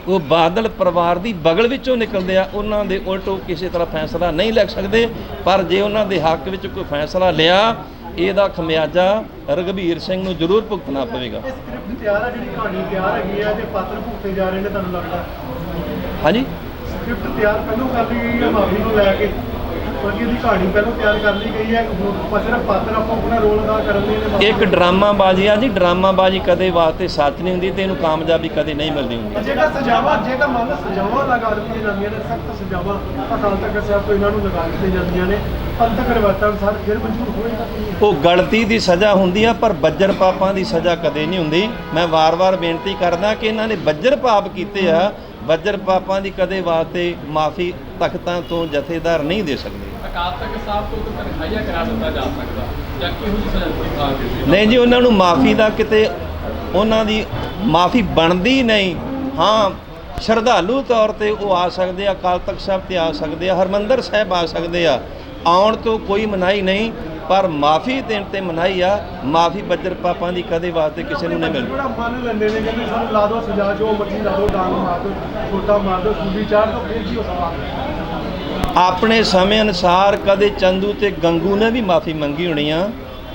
ਉਹ ਬਾਦਲ ਪਰਿਵਾਰ ਦੀ ਬਗਲ ਵਿੱਚੋਂ ਨਿਕਲਦੇ ਆ ਉਹਨਾਂ ਦੇ ਉਲਟ ਕਿਸੇ ਤਰ੍ਹਾਂ ਫੈਸਲਾ ਨਹੀਂ ਲੈ ਸਕਦੇ। ਪਰ ਜੇ ਉਹਨਾਂ ਦੇ ਹੱਕ ਵਿੱਚ ਕੋਈ ਫੈਸਲਾ ਲਿਆ ਇਹਦਾ ਖਮਿਆਜਾ ਰਗਵੀਰ ਸਿੰਘ ਨੂੰ ਜ਼ਰੂਰ ਭੁਗਤਣਾ ਪਵੇਗਾ। ਇਹ ਸਕ੍ਰਿਪਟ ਤਿਆਰ ਹੈ ਜਿਹੜੀ ਕਹਾਣੀ ਤਿਆਰ ਹੈਗੀ ਹੈ ਤੇ ਪਾਤਰ ਭੁਗਤੇ ਜਾ ਰਹੇ ਨੇ ਤੁਹਾਨੂੰ ਲੱਗਦਾ? ਹਾਂਜੀ? ਸਕ੍ਰਿਪਟ ਤਿਆਰ ਪਹਿਲਾਂ ਕਰ ਲਈ ਗਈ ਹੈ ਮਾਫੀ ਨੂੰ ਲੈ ਕੇ? ਕਿਉਂਕਿ ਇਹਦੀ ਕਹਾਣੀ ਪਹਿਲਾਂ ਤਿਆਰ ਕਰ ਲਈ ਗਈ ਹੈ ਹੁਣ ਬਸ ਸਿਰਫ ਪਾਤਰ ਆਪਾਂ ਆਪਣਾ ਰੋਲ ਅਦਾ ਕਰਨ ਲਈ ਨੇ ਮਾਫ਼ੀ ਇੱਕ ਡਰਾਮਾਬਾਜ਼ੀ ਆ ਜੀ ਡਰਾਮਾਬਾਜ਼ੀ ਕਦੇ ਵਾਸਤੇ ਸੱਚ ਨਹੀਂ ਹੁੰਦੀ ਤੇ ਇਹਨੂੰ ਕਾਮਯਾਬੀ ਕਦੇ ਨਹੀਂ ਮਿਲਦੀ ਹੁੰਦੀ ਜੇਕਰ ਸਜ਼ਾਵਾਂ ਜੇਕਰ ਮੰਨ ਲਓ ਸਜ਼ਾਵਾਂ ਲਗਾ ਦਿੱਤੀਆਂ ਜਾਂਦੀਆਂ ਨੇ ਸਖਤ ਸਜ਼ਾਵਾਂ ਅਕਾਲ ਤਖਤ ਸਾਹਿਬ ਤੋਂ ਇਹਨਾਂ ਨੂੰ ਲਗਾ ਦਿੱਤੀਆਂ ਜਾਂਦੀਆਂ ਨੇ ਪੰਥਕ ਰਿਵਾਇਤਾਂ ਅਨੁਸਾਰ ਫਿਰ ਮਨਜ਼ੂਰ ਹੋਏਗਾ ਕਿ ਨਹੀਂ? ਉਹ ਗਲਤੀ ਦੀ ਸਜ਼ਾ ਹੁੰਦੀ ਆ ਪਰ ਬੱਜਰ ਪਾਪਾਂ ਦੀ ਸਜ਼ਾ ਕਦੇ ਨਹੀਂ ਹੁੰਦੀ ਮੈਂ ਵਾਰ-ਵਾਰ ਬੇਨਤੀ ਕਰਦਾ ਕਿ ਇਹਨਾਂ ਨੇ ਬੱਜਰ ਪਾਪ ਕੀਤੇ ਆ ਬੱਜਰ ਪਾਪਾਂ ਦੀ ਕਦੇ ਵਾਸਤੇ ਮਾਫੀ ਤਖਤਾਂ ਤੋਂ ਜਥੇਦਾਰ ਨਹੀਂ ਦੇ ਸਕਦੇ। ਅਕਾਲ ਤਖਤ ਸਾਹਿਬ ਤੋਂ ਤਾਂ ਤਨਖਾਹੀਆ ਕਰਾ ਦਿੱਤਾ ਜਾ ਸਕਦਾ ਜਾਂ ਕਿਹੋ ਜਿਹੀ ਸਜ਼ਾ ਦਿੱਤੀ ਜਾ ਸਕਦੀ ਨਹੀਂ ਜੀ ਉਹਨਾਂ ਨੂੰ ਮਾਫੀ ਦਾ ਕਿਤੇ ਉਹਨਾਂ ਦੀ ਮਾਫੀ ਬਣਦੀ ਨਹੀਂ। ਹਾਂ ਸ਼ਰਧਾਲੂ ਤੌਰ ਤੇ ਉਹ ਆ ਸਕਦੇ ਆ ਅਕਾਲ ਤਖਤ ਸਾਹਿਬ ਤੇ ਆ ਸਕਦੇ ਆ ਹਰਮੰਦਰ ਸਾਹਿਬ ਆ ਸਕਦੇ ਆ। ਆਉਣ ਤੋਂ ਕੋਈ ਮਨਾਹੀ ਨਹੀਂ। ਪਰ ਮਾਫੀ ਦੇਣ ਤੇ ਮਨਾਹੀ ਆ ਮਾਫੀ ਬੱਜਰ ਪਾਪਾਂ ਦੀ ਕਦੇ ਵਾਸਤੇ ਕਿਸੇ ਨੂੰ ਨਹੀਂ ਮਿਲਦੀ। ਜਿਹੜਾ ਮੰਨ ਲੈਂਦੇ ਨੇ ਕਹਿੰਦੇ ਸਾਨੂੰ ਲਾ ਦਿਓ ਸਜ਼ਾ ਜੋ ਮਰਜ਼ੀ ਲਾ ਦਿਓ ਡਾਂਗ ਮਾਰ ਦਿਓ ਛੋਟਾ ਮਾਰ ਦਿਓ ਸੂਲੀ ਚਾੜ ਦਿਓ ਫਿਰ ਕੀ ਹੋ ਸਕਦਾ? ਆਪਣੇ ਸਮੇਂ ਅਨੁਸਾਰ ਕਦੇ ਚੰਦੂ ਤੇ ਗੰਗੂ ਨੇ ਵੀ ਮਾਫੀ ਮੰਗੀ ਹੋਣੀ ਆ।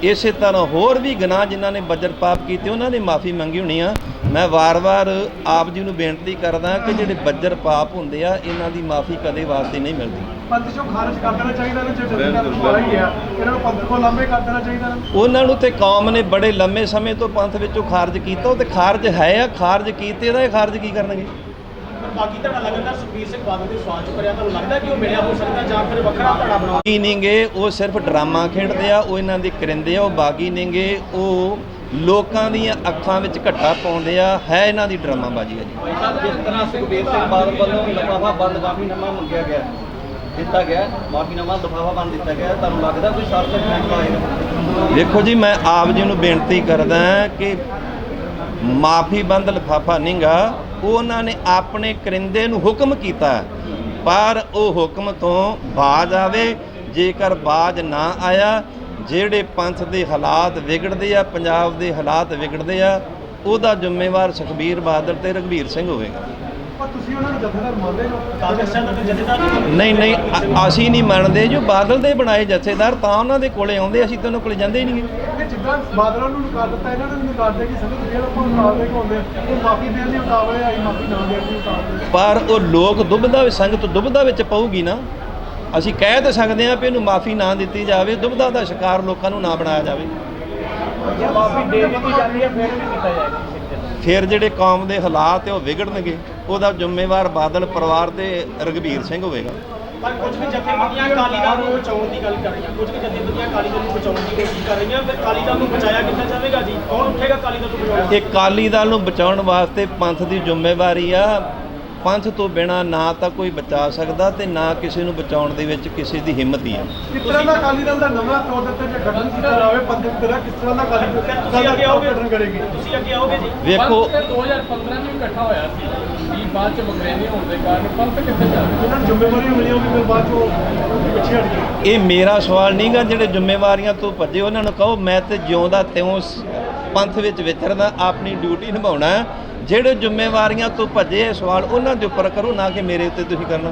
ਇਸੇ ਤਰ੍ਹਾਂ ਹੋਰ ਵੀ ਗੁਨਾਹ ਜਿਨ੍ਹਾਂ ਨੇ ਬੱਜਰ ਪਾਪ ਕੀਤੇ ਉਹਨਾਂ ਨੇ ਮਾਫੀ ਮੰਗੀ ਹੋਣੀ ਆ। ਮੈਂ ਵਾਰ-ਵਾਰ ਆਪ ਜੀ ਨੂੰ ਬੇਨਤੀ ਕਰਦਾ ਕਿ ਜਿਹੜੇ ਬੱਜਰ ਪਾਪ ਹੁੰਦੇ ਆ ਇਹਨਾਂ ਦੀ ਮਾਫੀ ਕਦੇ ਵਾਸਤੇ ਨਹੀਂ ਮਿਲਦੀ। ਪੰਥ ਚੋਂ ਖਾਰਜ ਕਰ ਦੇਣਾ ਚਾਹੀਦਾ ਨਾ ਜੋ ਜਥੇਦਾਰ ਦੁਆਰਾ ਹੀ ਆ ਇਹਨਾਂ ਨੂੰ ਪੰਥ ਕੋਲ ਲਾਂਭੇ ਕਰ ਦੇਣਾ ਚਾਹੀਦਾ ਨਾ। ਉਹਨਾਂ ਨੂੰ ਤੇ ਕੌਮ ਨੇ ਬੜੇ ਲੰਮੇ ਸਮੇਂ ਤੋਂ ਪੰਥ ਵਿੱਚੋਂ ਖਾਰਜ ਕੀਤਾ ਉਹ ਤੇ ਖਾਰਜ ਹੈ ਆ ਖਾਰਜ ਕੀਤੇ ਦਾ ਇਹ ਖਾਰਜ ਕੀ ਕਰਨਗੇ? ਬਾਕੀ ਧੜਾ ਲਗਾਤਾਰ ਸੁਖਬੀਰ ਸਿੰਘ ਬਾਦਲ ਦੇ ਸਵਾਲ ਚੁੱਕ ਰਿਹਾ ਤੁਹਾਨੂੰ ਲੱਗਦਾ ਕਿ ਉਹ ਮਿਲਿਆ ਹੋ ਸਕਦਾ ਜਾਂ ਫਿਰ ਵੱਖਰਾ ਧੜਾ ਬਣਾਉ ਬਾਗੀ ਨੇਗੇ ਉਹ ਸਿਰਫ ਡਰਾਮਾ ਖੇਡਦੇ ਆ ਉਹ ਇਹਨਾਂ ਦੇ ਕਰਿੰਦੇ ਆ ਉਹ ਬਾਗੀ ਨੇਗੇ ਉਹ ਲੋਕਾਂ ਦੀਆਂ ਅੱਖਾਂ ਵਿੱਚ ਘੱਟਾ ਪਾਉਂਦੇ ਆ ਹੈ ਇਹਨਾਂ ਦੀ ਡਰਾਮਾਬਾਜ਼ੀ ਆ ਜੀ ਜਿਸ ਤਰ੍ਹਾਂ ਸੁਖਬੀਰ ਸਿੰਘ ਬਾਦਲ ਵੱਲੋਂ ਲਫਾਫਾ ਬੰਦ ਮਾਫੀਨਾਮਾ ਮੰਗਿਆ ਗਿਆ? ਦਿੱਤਾ ਗਿਆ ਮਾਫੀਨਾਮਾ ਲਫਾਫਾ ਬੰਦ ਦਿੱਤਾ ਗਿਆ ਤੁਹਾਨੂੰ ਲੱਗਦਾ ਕੋਈ ਸਾਰਥਕ ਫੈਸਲਾ ਆਏਗਾ ਦੇਖੋ ਜੀ ਮੈਂ ਆਪ ਜੀ ਨੂੰ ਬੇਨਤੀ ਕਰਦਾ ਕਿ ਮਾਫੀ ਬੰਦ ਲਿਫਾਫਾ ਨਹੀਂਗਾ ਉਹਨਾਂ ਨੇ ਆਪਣੇ ਕਰਿੰਦੇ ਨੂੰ ਹੁਕਮ ਕੀਤਾ ਪਰ ਉਹ ਹੁਕਮ ਤੋਂ ਬਾਜ ਆਵੇ ਜੇਕਰ ਬਾਜ ਨਾ ਆਇਆ ਜਿਹੜੇ ਪੰਥ ਦੇ ਹਾਲਾਤ ਵਿਗੜਦੇ ਆ ਪੰਜਾਬ ਦੇ ਹਾਲਾਤ ਵਿਗੜਦੇ ਆ ਉਹਦਾ ਜ਼ਿੰਮੇਵਾਰ ਸੁਖਬੀਰ ਬਾਦਲ ਤੇ ਰਘਬੀਰ ਸਿੰਘ ਹੋਵੇਗਾ। ਨਹੀਂ ਨਹੀਂ ਅਸੀਂ ਨਹੀਂ ਮੰਨਦੇ ਜੋ ਬਾਦਲ ਦੇ ਬਣਾਏ ਜਥੇਦਾਰ ਤਾਂ ਉਹਨਾਂ ਦੇ ਕੋਲੇ ਆਉਂਦੇ ਅਸੀਂ ਤਾਂ ਉਹਨਾਂ ਕੋਲੇ ਜਾਂਦੇ ਹੀ ਨਹੀਂ ਜਿੱਦਾਂ ਬਾਦਲਾਂ ਨੂੰ ਨਕਾਰ ਦਿੱਤਾ ਇਹਨਾਂ ਨੂੰ ਨਕਾਰ ਦੇ ਕਿ ਸੰਗਤ ਜਿਹੜਾ ਆਪਾਂ ਨਕਾਰ ਦੇ ਹੁੰਦੇ ਉਹ ਮਾਫੀ ਦੇਣ ਦੀ ਉਤਾਵਲੇ ਆਈ ਮਾਫੀ ਨਾ ਦੇਣ ਦੀ ਉਤਾਵਲੇ ਪਰ ਉਹ ਲੋਕ ਦੁਬਦਾ ਸੰਗਤ ਦੁਬਦਾ ਵਿੱਚ ਪਊਗੀ ਨਾ। ਅਸੀਂ ਕਹਿ ਤਾਂ ਸਕਦੇ ਹਾਂ ਵੀ ਇਹਨੂੰ ਮਾਫੀ ਨਾ ਦਿੱਤੀ ਜਾਵੇ ਦੁਬਦਾ ਦਾ ਸ਼ਿਕਾਰ ਲੋਕਾਂ ਨੂੰ ਨਾ ਬਣਾਇਆ ਜਾਵੇ। ਜੇ ਮਾਫੀ ਦੇ ਦਿੱਤੀ ਜਾਂਦੀ ਹੈ ਫਿਰ ਵੀ ਕੀਤਾ ਜਾਏਗਾ ਫਿਰ ਜਿਹੜੇ ਕੌਮ ਦੇ ਹਾਲਾਤ ਉਹ ਵਿਗੜਨਗੇ। ਉਹਦਾ ਜ਼ਿੰਮੇਵਾਰ ਬਾਦਲ ਪਰਿਵਾਰ ਤੇ ਰਘਬੀਰ ਸਿੰਘ ਹੋਵੇਗਾ। ਪਰ ਕੁਝ ਵੀ ਜਥੇਬੰਦੀਆਂ ਅਕਾਲੀ ਦਲ ਨੂੰ ਬਚਾਉਣ ਦੀ ਗੱਲ ਕਰ ਰਹੀਆਂ। ਕੁਝ ਵੀ ਜਥੇਬੰਦੀਆਂ ਅਕਾਲੀ ਦਲ ਨੂੰ ਬਚਾਉਣ ਦੀ ਕੋਸ਼ਿਸ਼ ਕਰ ਰਹੀਆਂ। ਫਿਰ ਅਕਾਲੀ ਦਲ ਨੂੰ ਬਚਾਇਆ ਕਿੱਦਾਂ ਜਾਵੇਗਾ ਜੀ? ਕੌਣ ਉੱਠੇਗਾ ਅਕਾਲੀ ਦਲ ਨੂੰ ਬਚਾਉਣ? ਇਹ ਕਾਲੀ ਦਲ ਨੂੰ ਬਚਾਉਣ ਵਾਸਤੇ ਪੰਥ ਦੀ ਜ਼ਿੰਮੇਵਾਰੀ ਆ। ਪੰਥ ਤੋਂ ਬਿਨਾ ਨਾ ਤਾਂ ਕੋਈ ਬਚਾ ਸਕਦਾ ਤੇ ਨਾ ਕਿਸੇ ਨੂੰ ਬਚਾਉਣ ਦੇ ਵਿੱਚ ਕਿਸੇ ਦੀ ਹਿੰਮਤ ਹੀ ਆ ਕਿਸ ਤਰ੍ਹਾਂ ਦਾ ਅਕਾਲੀ ਦਲ ਦਾ ਨਵਾਂ ਤੌਰ ਦੇ ਉੱਤੇ ਜੇ ਗਠਨ ਕੀਤਾ ਜਾਵੇ ਪੰਥਕ ਤਰ੍ਹਾਂ ਕਿਸ ਤਰ੍ਹਾਂ ਦਾ ਅਕਾਲੀ ਦਲ ਤੁਸੀਂ ਅੱਗੇ ਆਓਗੇ? ਗਠਨ ਕਰੇਗੀ? ਤੁਸੀਂ ਅੱਗੇ ਆਓਗੇ ਜੀ? ਵੇਖੋ। ਪੰਥ ਤੇ 2015 ਚ ਵੀ ਇਕੱਠਾ ਹੋਇਆ ਸੀ। ਵੀ ਬਾਅਦ ਚ ਮਗਰੇਨੇ ਹੋਣ ਦੇ ਕਾਰਨ ਪੰਥ ਕਿੱਥੇ ਜਾ ਰਿਹਾ? ਉਹਨਾਂ ਨੂੰ ਜ਼ਿੰਮੇਵਾਰੀ ਮਿਲੀ ਹੋਗੀ ਫਿਰ ਬਾਅਦ ਚੋਂ ਪਿੱਛੇ ਹਟ ਗਏ। ਇਹ ਮੇਰਾ ਸਵਾਲ ਨਹੀਂਗਾ ਜਿਹੜੇ ਜ਼ਿੰਮੇਵਾਰੀਆਂ ਤੋਂ ਭੱਜੇ ਉਹਨਾਂ ਨੂੰ ਕਹੋ ਮੈਂ ਤੇ ਜਿਉਂਦਾ ਤਿਉਂ ਪੰਥ ਵਿੱਚ ਵਿਚਰਦਾ ਆਪਣੀ ਡਿਊਟੀ ਨਿਭਾਉਣਾ ਹੈ। ਜਿਹੜੇ ਜ਼ਿੰਮੇਵਾਰੀਆਂ ਤੋਂ ਭੱਜੇ ਸਵਾਲ ਉਹਨਾਂ ਦੇ ਉੱਪਰ ਕਰੋ ਨਾ ਕਿ ਮੇਰੇ ਉੱਤੇ ਤੁਸੀਂ ਕਰਨਾ।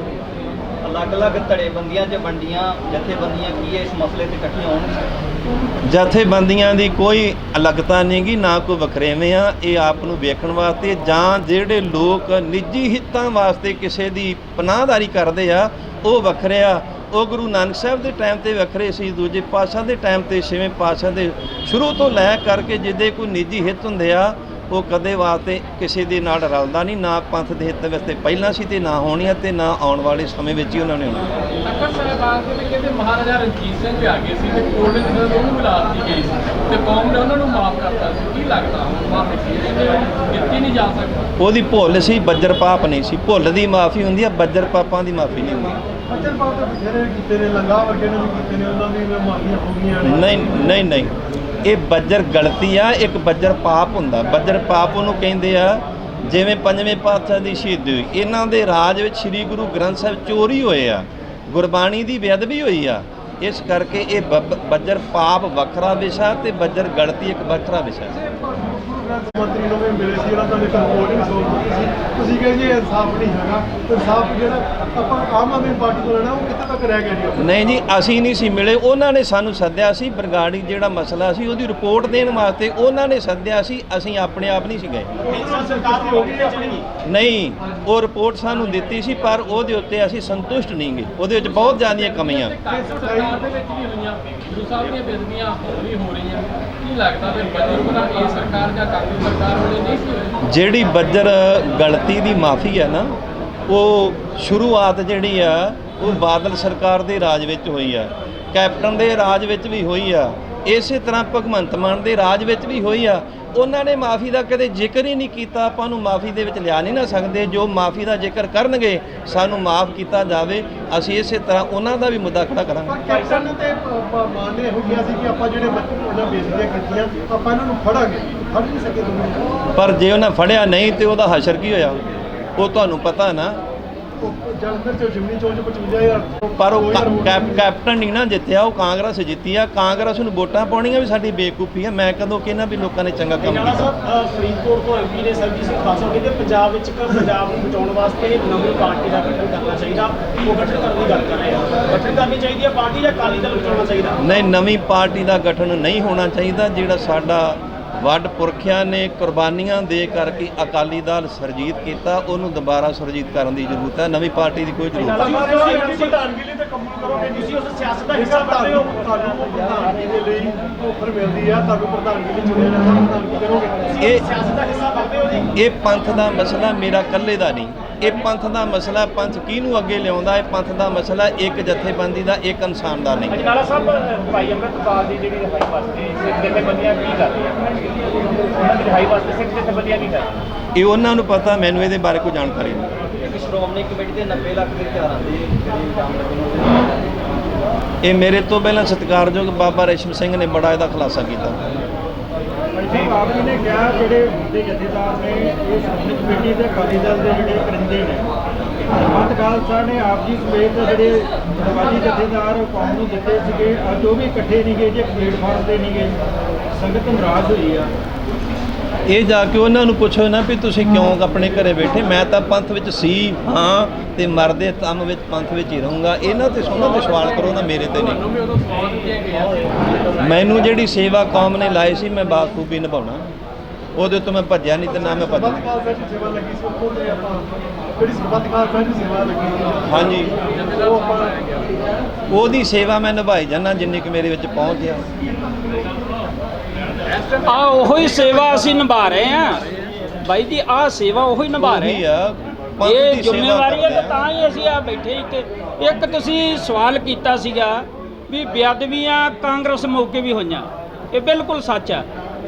ਅਲੱਗ-ਅਲੱਗ ਧੜੇਬੰਦੀਆਂ 'ਚ ਵੰਡੀਆਂ ਜਥੇਬੰਦੀਆਂ ਕੀ ਇਸ ਮਸਲੇ ਤੇ ਇਕੱਠੀਆਂ ਹੋਣਗੀਆਂ? ਜਥੇਬੰਦੀਆਂ ਦੀ ਕੋਈ ਅਲੱਗਤਾ ਨਹੀਂਗੀ ਨਾ ਕੋਈ ਵਖਰੇਵੇਂ ਆ। ਇਹ ਆਪ ਨੂੰ ਵੇਖਣ ਵਾਸਤੇ ਜਾਂ ਜਿਹੜੇ ਲੋਕ ਨਿੱਜੀ ਹਿੱਤਾਂ ਵਾਸਤੇ ਕਿਸੇ ਦੀ ਪਨਾਹਦਾਰੀ ਕਰਦੇ ਆ ਉਹ ਵੱਖਰੇ ਆ। ਉਹ ਗੁਰੂ ਨਾਨਕ ਸਾਹਿਬ ਦੇ ਟਾਈਮ ਤੇ ਵੱਖਰੇ ਸੀ ਦੂਜੇ ਪਾਤਸ਼ਾਹ ਦੇ ਟਾਈਮ ਤੇ ਛੇਵੇਂ ਪਾਤਸ਼ਾਹ ਦੇ ਸ਼ੁਰੂ ਤੋਂ ਲੈ ਕਰਕੇ ਜਿੱਦੇ ਕੋਈ ਨਿੱਜੀ ਹਿੱਤ ਹੁੰਦੇ ਆ ਉਹ ਕਦੇ ਵਾਸਤੇ ਕਿਸੇ ਦੇ ਨਾਲ ਰਲਦਾ ਨਹੀਂ ਨਾ ਪੰਥ ਦੇ ਹਿੱਤ ਵਿੱਚ ਪਹਿਲਾਂ ਸੀ ਤੇ ਨਾ ਹੋਣੀ ਤੇ ਨਾ ਆਉਣ ਵਾਲੇ ਸਮੇਂ ਵਿੱਚ ਹੀ ਉਹਨਾਂ ਨੇ ਹੋਣਾ ਤੱਕਰ ਸਾਹਿਬਾਨ ਦੇ ਵਿੱਚ ਕਹਿੰਦੇ ਮਹਾਰਾਜਾ ਰਣਜੀਤ ਸਿੰਘ ਵੀ ਆ ਗਏ ਸੀ ਤੇ ਕੋਲਡ ਜਿਹਨਾਂ ਨੂੰ ਮਿਲਾ ਦਿੱਤੀ ਗਈ ਸੀ ਤੇ ਕੌਮ ਨੇ ਉਹਨਾਂ ਨੂੰ ਮਾਫ ਕਰਤਾ ਸੀ। ਕੀ ਲੱਗਦਾ ਹੁਣ ਮਾਫੀ ਦਿੱਤੀ ਨਹੀਂ ਜਾ ਸਕਦੀ? ਉਹਦੀ ਭੁੱਲ ਸੀ ਬੱਜਰ ਪਾਪ ਨਹੀਂ ਸੀ। ਭੁੱਲ ਦੀ ਮਾਫੀ ਹੁੰਦੀ ਆ ਬੱਜਰ ਪਾਪਾਂ ਦੀ ਮਾਫੀ ਨਹੀਂ ਹੁੰਦੀ। ਅਜਰ ਬਾਤ ਤਾਂ ਬਥੇਰੇ ਕੀਤੇ ਨੇ ਲੰਗਾ ਵਰਗੇ ਨੇ ਵੀ ਕੀਤੇ ਨੇ ਉਹਨਾਂ ਦੀ ਵੀ ਮਾਫੀਆਂ ਹੋ ਗਈਆਂ ਨੇ। ਨਹੀਂ ਨਹੀਂ ਨਹੀਂ। ਇਹ ਬੱਜਰ ਗਲਤੀ ਆ, ਇੱਕ ਬੱਜਰ ਪਾਪ ਹੁੰਦਾ। ਬੱਜਰ ਪਾਪ ਉਹਨੂੰ ਕਹਿੰਦੇ ਆ, ਜਿਵੇਂ ਪੰਜਵੇਂ ਪਾਤਸ਼ਾਹ ਦੀ ਸ਼ਹੀਦੀ ਹੋਈ। ਇਹਨਾਂ ਦੇ ਰਾਜ ਵਿੱਚ ਸ੍ਰੀ ਗੁਰੂ ਗ੍ਰੰਥ ਸਾਹਿਬ ਚੋਰੀ ਹੋਏ ਆ। ਗੁਰਬਾਣੀ ਦੀ ਬੇਅਦਬੀ ਹੋਈ ਆ। ਇਸ ਕਰਕੇ ਇਹ ਬੱਬ- ਬੱਜਰ ਪਾਪ ਵੱਖਰਾ ਵਿਸ਼ਾ ਤੇ ਬੱਜਰ ਗਲਤੀ ਇੱਕ ਵੱਖਰਾ ਵਿਸ਼ਾ। ਮੰਤਰੀ ਨੂੰ ਵੀ ਮਿਲੇ ਸੀ ਉਹਨਾਂ ਤੋਂ ਇੱਕ ਰਿਪੋਰਟ ਵੀ ਸੋਚ ਕੀਤੀ ਸੀ। ਤੁਸੀਂ ਕਹਿੰਦੇ ਜੀ ਇਨਸਾਫ ਨਹੀਂ ਹੈਗਾ। ਇਨਸਾਫ ਜਿਹੜਾ ਆਪਾਂ ਆਮ ਆਦਮੀ ਪਾਰਟੀ ਤੋਂ ਲੈਣਾ ਉਹ ਕਿੱਥੇ ਤੱਕ ਰਹਿ ਗਿਆ ਜੀ ਨਹੀਂ ਜੀ ਅਸੀਂ ਨਹੀਂ ਸੀ ਮਿਲੇ। ਉਹਨਾਂ ਨੇ ਸਾਨੂੰ ਸੱਦਿਆ ਸੀ ਬਰਗਾੜੀ ਜਿਹੜਾ ਮਸਲਾ ਸੀ ਉਹਦੀ ਰਿਪੋਰਟ ਦੇਣ ਵਾਸਤੇ ਉਹਨਾਂ ਨੇ ਸੱਦਿਆ ਸੀ ਅਸੀਂ ਆਪਣੇ ਆਪ ਨਹੀਂ ਸੀ ਗਏ। ਨਹੀਂ ਉਹ ਰਿਪੋਰਟ ਸਾਨੂੰ ਦਿੱਤੀ ਸੀ ਪਰ ਉਹਦੇ ਉੱਤੇ ਅਸੀਂ ਸੰਤੁਸ਼ਟ ਨਹੀਂ ਗਏ। ਉਹਦੇ ਵਿੱਚ ਬਹੁਤ ਜ਼ਿਆਦੀਆਂ ਕਮੀਆਂ। ਸਰਕਾਰ ਦੇ ਵਿੱਚ ਵੀ ਹੋਈਆਂ ਗੁਰੂ ਸਾਹਿਬ ਦੀਆਂ ਬੇਦਬੀਆਂ ਹੋਰ ਵੀ ਹੋ ਰਹੀਆਂ। ਕੀ ਲੱਗਦਾ ਫਿਰ ਬੱਜਰ ਬਣਾ ਇਹ ਸਰਕਾਰ ਜਾਂ ਜਿਹੜੀ ਬੱਜਰ ਗਲਤੀ ਦੀ ਮਾਫੀ ਹੈ ਨਾ, ਉਹ ਸ਼ੁਰੂਆਤ ਜਿਹੜੀ ਆ, ਉਹ ਬਾਦਲ ਸਰਕਾਰ ਦੇ ਰਾਜ ਵਿੱਚ ਹੋਈ ਆ। ਕੈਪਟਨ ਦੇ ਰਾਜ ਵਿੱਚ ਵੀ ਹੋਈ ਆ। ਇਸੇ ਤਰ੍ਹਾਂ ਭਗਵੰਤ ਮਾਨ ਦੇ ਰਾਜ ਵਿੱਚ ਵੀ ਹੋਈ ਆ। ਉਹਨਾਂ ਨੇ ਮਾਫੀ ਦਾ ਕਦੇ ਜ਼ਿਕਰ ਹੀ ਨਹੀਂ ਕੀਤਾ। ਆਪਾਂ ਨੂੰ ਮਾਫੀ ਦੇ ਵਿੱਚ ਲਿਆ ਨਹੀਂ ਨਾ ਸਕਦੇ। ਜੋ ਮਾਫੀ ਦਾ ਜ਼ਿਕਰ ਕਰਨਗੇ ਸਾਨੂੰ ਮਾਫ ਕੀਤਾ ਜਾਵੇ। ਅਸੀਂ ਇਸੇ ਤਰ੍ਹਾਂ ਉਹਨਾਂ ਦਾ ਵੀ ਮੁੱਦਾ ਖੜਾ ਕਰਾਂਗੇ। ਕੈਪਟਨ ਤੇ ਮਾਨ ਨੇ ਇਹੋ ਕਿਹਾ ਸੀ ਕਿ ਆਪਾਂ ਜਿਹੜੇ ਬੱਚੇ ਉਹਨਾਂ ਬੇਇੱਜ਼ਤੀਆਂ ਕੀਤੀਆਂ ਆਪਾਂ ਇਹਨਾਂ ਨੂੰ ਫੜਾਂਗੇ। ਫੜ ਨਹੀਂ ਸਕੇ ਪਰ ਜੇ ਉਹਨਾਂ ਫੜਿਆ ਨਹੀਂ ਤੇ ਉਹਦਾ ਹਸ਼ਰ ਕੀ ਹੋਇਆ? ਉਹ ਤੁਹਾਨੂੰ ਪਤਾ ਨਾ ਜਲੰਧਰ ਚ ਜਿਮਨੀ ਚੋਂ 55000 ਪਰ ਉਹ ਕੈਪਟਨ ਨਹੀਂ ਨਾ ਜਿੱਤਿਆ ਉਹ ਕਾਂਗਰਸ ਜਿੱਤੀ ਆ ਕਾਂਗਰਸ ਨੂੰ ਵੋਟਾਂ ਪਾਉਣੀਆਂ ਵੀ ਸਾਡੀ ਬੇਵਕੂਫੀ ਆ। ਮੈਂ ਕਦੋਂ ਕਹਿੰਦਾ ਵੀ ਲੋਕਾਂ ਨੇ ਚੰਗਾ ਕੰਮ ਕੀਤਾ। ਸਾਹਿਬ ਅ, ਫਰੀਦਕੋਟ ਤੋਂ ਐਮਪੀ ਨੇ ਸਰਜੀਤ ਸਿੰਘ ਖਾਲਸਾ ਕਹਿੰਦੇ ਪੰਜਾਬ ਵਿੱਚ ਪੰਜਾਬ ਨੂੰ ਬਚਾਉਣ ਵਾਸਤੇ ਇੱਕ ਨਵੀਂ ਪਾਰਟੀ ਦਾ ਗਠਨ ਕਰਨਾ ਚਾਹੀਦਾ। ਉਹ ਗਠਨ ਕਰਨ ਦੀ ਗੱਲ ਕਰ ਰਹੇ ਆ। ਗਠਨ ਕਰਨੀ ਚਾਹੀਦੀ ਹੈ ਪਾਰਟੀ ਜਾਂ ਅਕਾਲੀ ਦਲ ਬਚਾਉਣਾ ਚਾਹੀਦਾ? ਨਹੀਂ ਨਵੀਂ ਪਾਰਟੀ ਦਾ ਗਠਨ ਨਹੀਂ ਹੋਣਾ ਚਾਹੀਦਾ ਜਿਹੜਾ ਸਾਡਾ ਵੱਡ ਪੁਰਖਿਆਂ ਨੇ ਕੁਰਬਾਨੀਆਂ ਦੇ ਕਰਕੇ ਅਕਾਲੀ ਦਲ ਸਰਜੀਤ ਕੀਤਾ ਉਹਨੂੰ ਦੁਬਾਰਾ ਸਰਜੀਤ ਕਰਨ ਦੀ ਜ਼ਰੂਰਤ ਹੈ। ਨਵੀਂ ਪਾਰਟੀ ਦੀ ਕੋਈ ਜ਼ਰੂਰਤ ਨਹੀਂ। ਪ੍ਰਧਾਨਗੀ ਲਈ ਤੇ ਕੰਮ ਕਰੋਗੇ ਤੁਸੀਂ ਉਸ ਸਿਆਸਤ ਦਾ ਹਿੱਸਾ ਬਣਦੇ ਹੋ। ਤੁਹਾਨੂੰ ਪ੍ਰਧਾਨਗੀ ਦੇ ਲਈ ਆਫਰ ਮਿਲਦੀ ਆ ਤੁਹਾਨੂੰ ਪ੍ਰਧਾਨਗੀ ਲਈ ਚੁਣਿਆ ਜਾਂਦਾ ਪ੍ਰਧਾਨਗੀ ਕਰੋਗੇ। ਇਹ- ਸਿਆਸਤ ਦਾ ਹਿੱਸਾ ਬਣਦੇ ਹੋ ਜੀ। ਇਹ ਪੰਥ ਦਾ ਮਸਲਾ ਮੇਰਾ ਇਕੱਲੇ ਦਾ ਨਹੀਂ। ਇਹ ਪੰਥ ਦਾ ਮਸਲਾ ਪੰਥ ਕਿਹਨੂੰ ਅੱਗੇ ਲਿਆਉਂਦਾ? ਇਹ ਪੰਥ ਦਾ ਮਸਲਾ ਇੱਕ ਜਥੇਬੰਦੀ ਦਾ ਇੱਕ ਇਨਸਾਨ ਦਾ ਨਹੀਂ। ਅਜਨਾਲਾ ਸਾਹਿਬ ਭਾਈ ਅੰਮ੍ਰਿਤਪਾਲ ਦੀ ਜਿਹੜੀ ਰਿਹਾਈ ਵਾਸਤੇ ਸਿੱਖ ਜਥੇਬੰਦੀਆਂ ਕੀ ਕਰ ਰਹੀਆਂ? ਉਹਨਾਂ ਦੀ ਰਿਹਾਈ ਵਾਸਤੇ ਸਿੱਖ ਜਥੇਬੰਦੀਆਂ ਕੀ ਕਰ ਰਹੀਆਂ? ਇਹ ਉਹਨਾਂ ਨੂੰ ਪਤਾ ਮੈਨੂੰ ਇਹਦੇ ਬਾਰੇ ਕੋਈ ਜਾਣਕਾਰੀ ਨਹੀਂ। ਸ਼੍ਰੋਮਣੀ ਕਮੇਟੀ ਦੇ 90 ਲੱਖ ਦੇ ਹਥਿਆਰਾਂ ਦੇ ਜਿਹੜੇ ਇਲਜ਼ਾਮ ਲੱਗੇ ਨੇ। ਇਹ ਮੇਰੇ ਤੋਂ ਪਹਿਲਾਂ ਸਤਿਕਾਰਯੋਗ ਬਾਬਾ ਰੇਸ਼ਮ ਸਿੰਘ ਨੇ ਬੜਾ ਇਹਦਾ ਖੁਲਾਸਾ ਕੀਤਾ। ਜੀ ਜੀ ਨੇ ਕਿਹਾ ਜਿਹੜੇ ਦੇ ਜਥੇਦਾਰ ਨੇ, ਇਹ ਸ਼੍ਰੋਮਣੀ ਕਮੇਟੀ ਤੇ ਅਕਾਲੀ ਦਲ ਦੇ ਜਿਹੜੇ ਕਰਿੰਦੇ ਨੇ। ਮਤ ਖਾਲਸਾ ਨੇ ਆਪ ਜੀ ਸਮੇਤ ਜਿਹੜੇ ਸਮਾਜੀ ਜਥੇਦਾਰ ਕੌਮ ਨੂੰ ਦਿੱਤੇ ਸੀਗੇ, ਅੱਜ ਉਹ ਵੀ ਇਕੱਠੇ ਨਹੀਂ ਗਏ, ਜੇ ਪਲੇਟਫਾਰਮ ਤੇ ਨਹੀਂ ਗਏ। ਸੰਗਤ ਨਾਰਾਜ਼ ਹੋਈ ਆ। ਇਹ ਜਾ ਕੇ ਉਹਨਾਂ ਨੂੰ ਪੁੱਛੋ ਨਾ ਵੀ ਤੁਸੀਂ ਕਿਉਂ ਆਪਣੇ ਘਰੇ ਬੈਠੇ? ਮੈਂ ਤਾਂ ਪੰਥ ਵਿੱਚ ਸੀ, ਹਾਂ, ਤੇ ਮਰਦੇ ਤਮ ਵਿੱਚ ਪੰਥ ਵਿੱਚ ਹੀ ਰਹੂੰਗਾ। ਇਹਨਾਂ ਤੇ ਸੋਹਣਾ ਤੇ ਸਵਾਲ ਕਰੋ ਨਾ ਮੇਰੇ ਤੇ ਨਹੀਂ। ਮੈਨੂੰ ਜਿਹੜੀ ਸੇਵਾ ਕੌਮ ਨੇ ਲਾਈ ਸੀ, ਮੈਂ ਬਾਖੂਬੀ ਨਿਭਾਉਣਾ। ਉਹਦੇ ਤੋਂ ਮੈਂ ਭੱਜਿਆ ਨਹੀਂ ਤੇ ਨਾ ਮੈਂ ਭੱਜਣਾ। ਹਾਂਜੀ। ਉਹਦੀ ਸੇਵਾ ਮੈਂ ਨਿਭਾਈ ਜਾਣਾ ਜਿੰਨੀ ਕਿ ਮੇਰੇ ਵਿੱਚ ਪਹੁੰਚ ਗਿਆ। ਆ ਉਹੋ ਹੀ ਸੇਵਾ ਅਸੀਂ ਨਿਭਾ ਰਹੇ ਆ ਬਾਈ ਜੀ ਆ ਸੇਵਾ ਉਹੋ ਹੀ ਨਿਭਾ ਰਹੇ ਆ ਇਹ ਜ਼ਿੰਮੇਵਾਰੀ ਹੈ ਤਾਂ ਹੀ ਅਸੀਂ ਆ ਬੈਠੇ ਇੱਥੇ ਇੱਕ ਤੁਸੀਂ ਸਵਾਲ ਕੀਤਾ ਸੀਗਾ ਵੀ ਬੇਅਦਬੀਆਂ ਕਾਂਗਰਸ ਮੌਕੇ ਵੀ ਹੋਈਆਂ। ਇਹ ਬਿਲਕੁਲ ਸੱਚ ਹੈ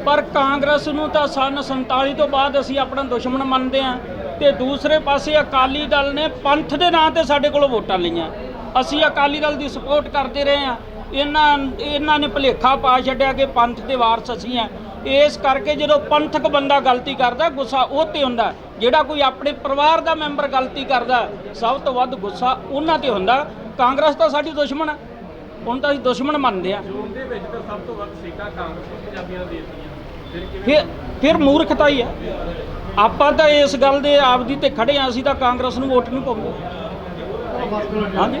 ਪਰ ਕਾਂਗਰਸ ਨੂੰ ਤਾਂ ਸਨ 47 ਤੋਂ ਬਾਅਦ ਅਸੀਂ ਆਪਣਾ ਦੁਸ਼ਮਣ ਮੰਨਦੇ ਆ ਤੇ ਦੂਸਰੇ ਪਾਸੇ ਅਕਾਲੀ ਦਲ ਨੇ ਪੰਥ ਦੇ ਨਾਂ ਤੇ ਸਾਡੇ ਕੋਲੋਂ ਵੋਟਾਂ ਲਈਆਂ। ਅਸੀਂ ਅਕਾਲੀ ਦਲ ਦੀ ਸਪੋਰਟ ਕਰਦੇ ਰਹੇ ਆ ਇਹਨਾਂ ਇਹਨਾਂ ਨੇ ਭੁਲੇਖਾ ਪਾ ਛੱਡਿਆ ਕਿ ਪੰਥ ਦੇ ਵਾਰਸ ਅਸੀਂ ਆ। ਇਸ ਕਰਕੇ ਜਦੋਂ ਪੰਥਕ ਬੰਦਾ ਗਲਤੀ ਕਰਦਾ ਗੁੱਸਾ ਉਹ ਤੇ ਹੁੰਦਾ। ਜਿਹੜਾ ਕੋਈ ਆਪਣੇ ਪਰਿਵਾਰ ਦਾ ਮੈਂਬਰ ਗਲਤੀ ਕਰਦਾ ਸਭ ਤੋਂ ਵੱਧ ਗੁੱਸਾ ਉਹਨਾਂ ਤੇ ਹੁੰਦਾ। ਕਾਂਗਰਸ ਤਾਂ ਸਾਡੀ ਦੁਸ਼ਮਣ ਆ। ਹੁਣ ਤਾਂ ਅਸੀਂ ਦੁਸ਼ਮਣ ਮੰਨਦੇ ਆ। ਜੂਨ ਦੇ ਵਿੱਚ ਤਾਂ ਸਭ ਤੋਂ ਵੱਧ ਸੀਟਾਂ ਕਾਂਗਰਸ ਨੂੰ ਪੰਜਾਬੀਆਂ ਨੂੰ ਦੇ ਦਿੱਤੀਆਂ। ਫਿਰ ਕਿਵੇਂ ਫਿਰ ਫਿਰ ਮੂਰਖਤਾ ਹੀ ਆ। ਆਪਾਂ ਤਾਂ ਇਸ ਗੱਲ ਦੇ ਆਪਦੀ ਤੇ ਖੜੇ ਆ ਅਸੀਂ ਤਾਂ ਕਾਂਗਰਸ ਨੂੰ ਵੋਟ ਨਹੀਂ ਪਾਉਂਦੇ। ਹਾਂਜੀ।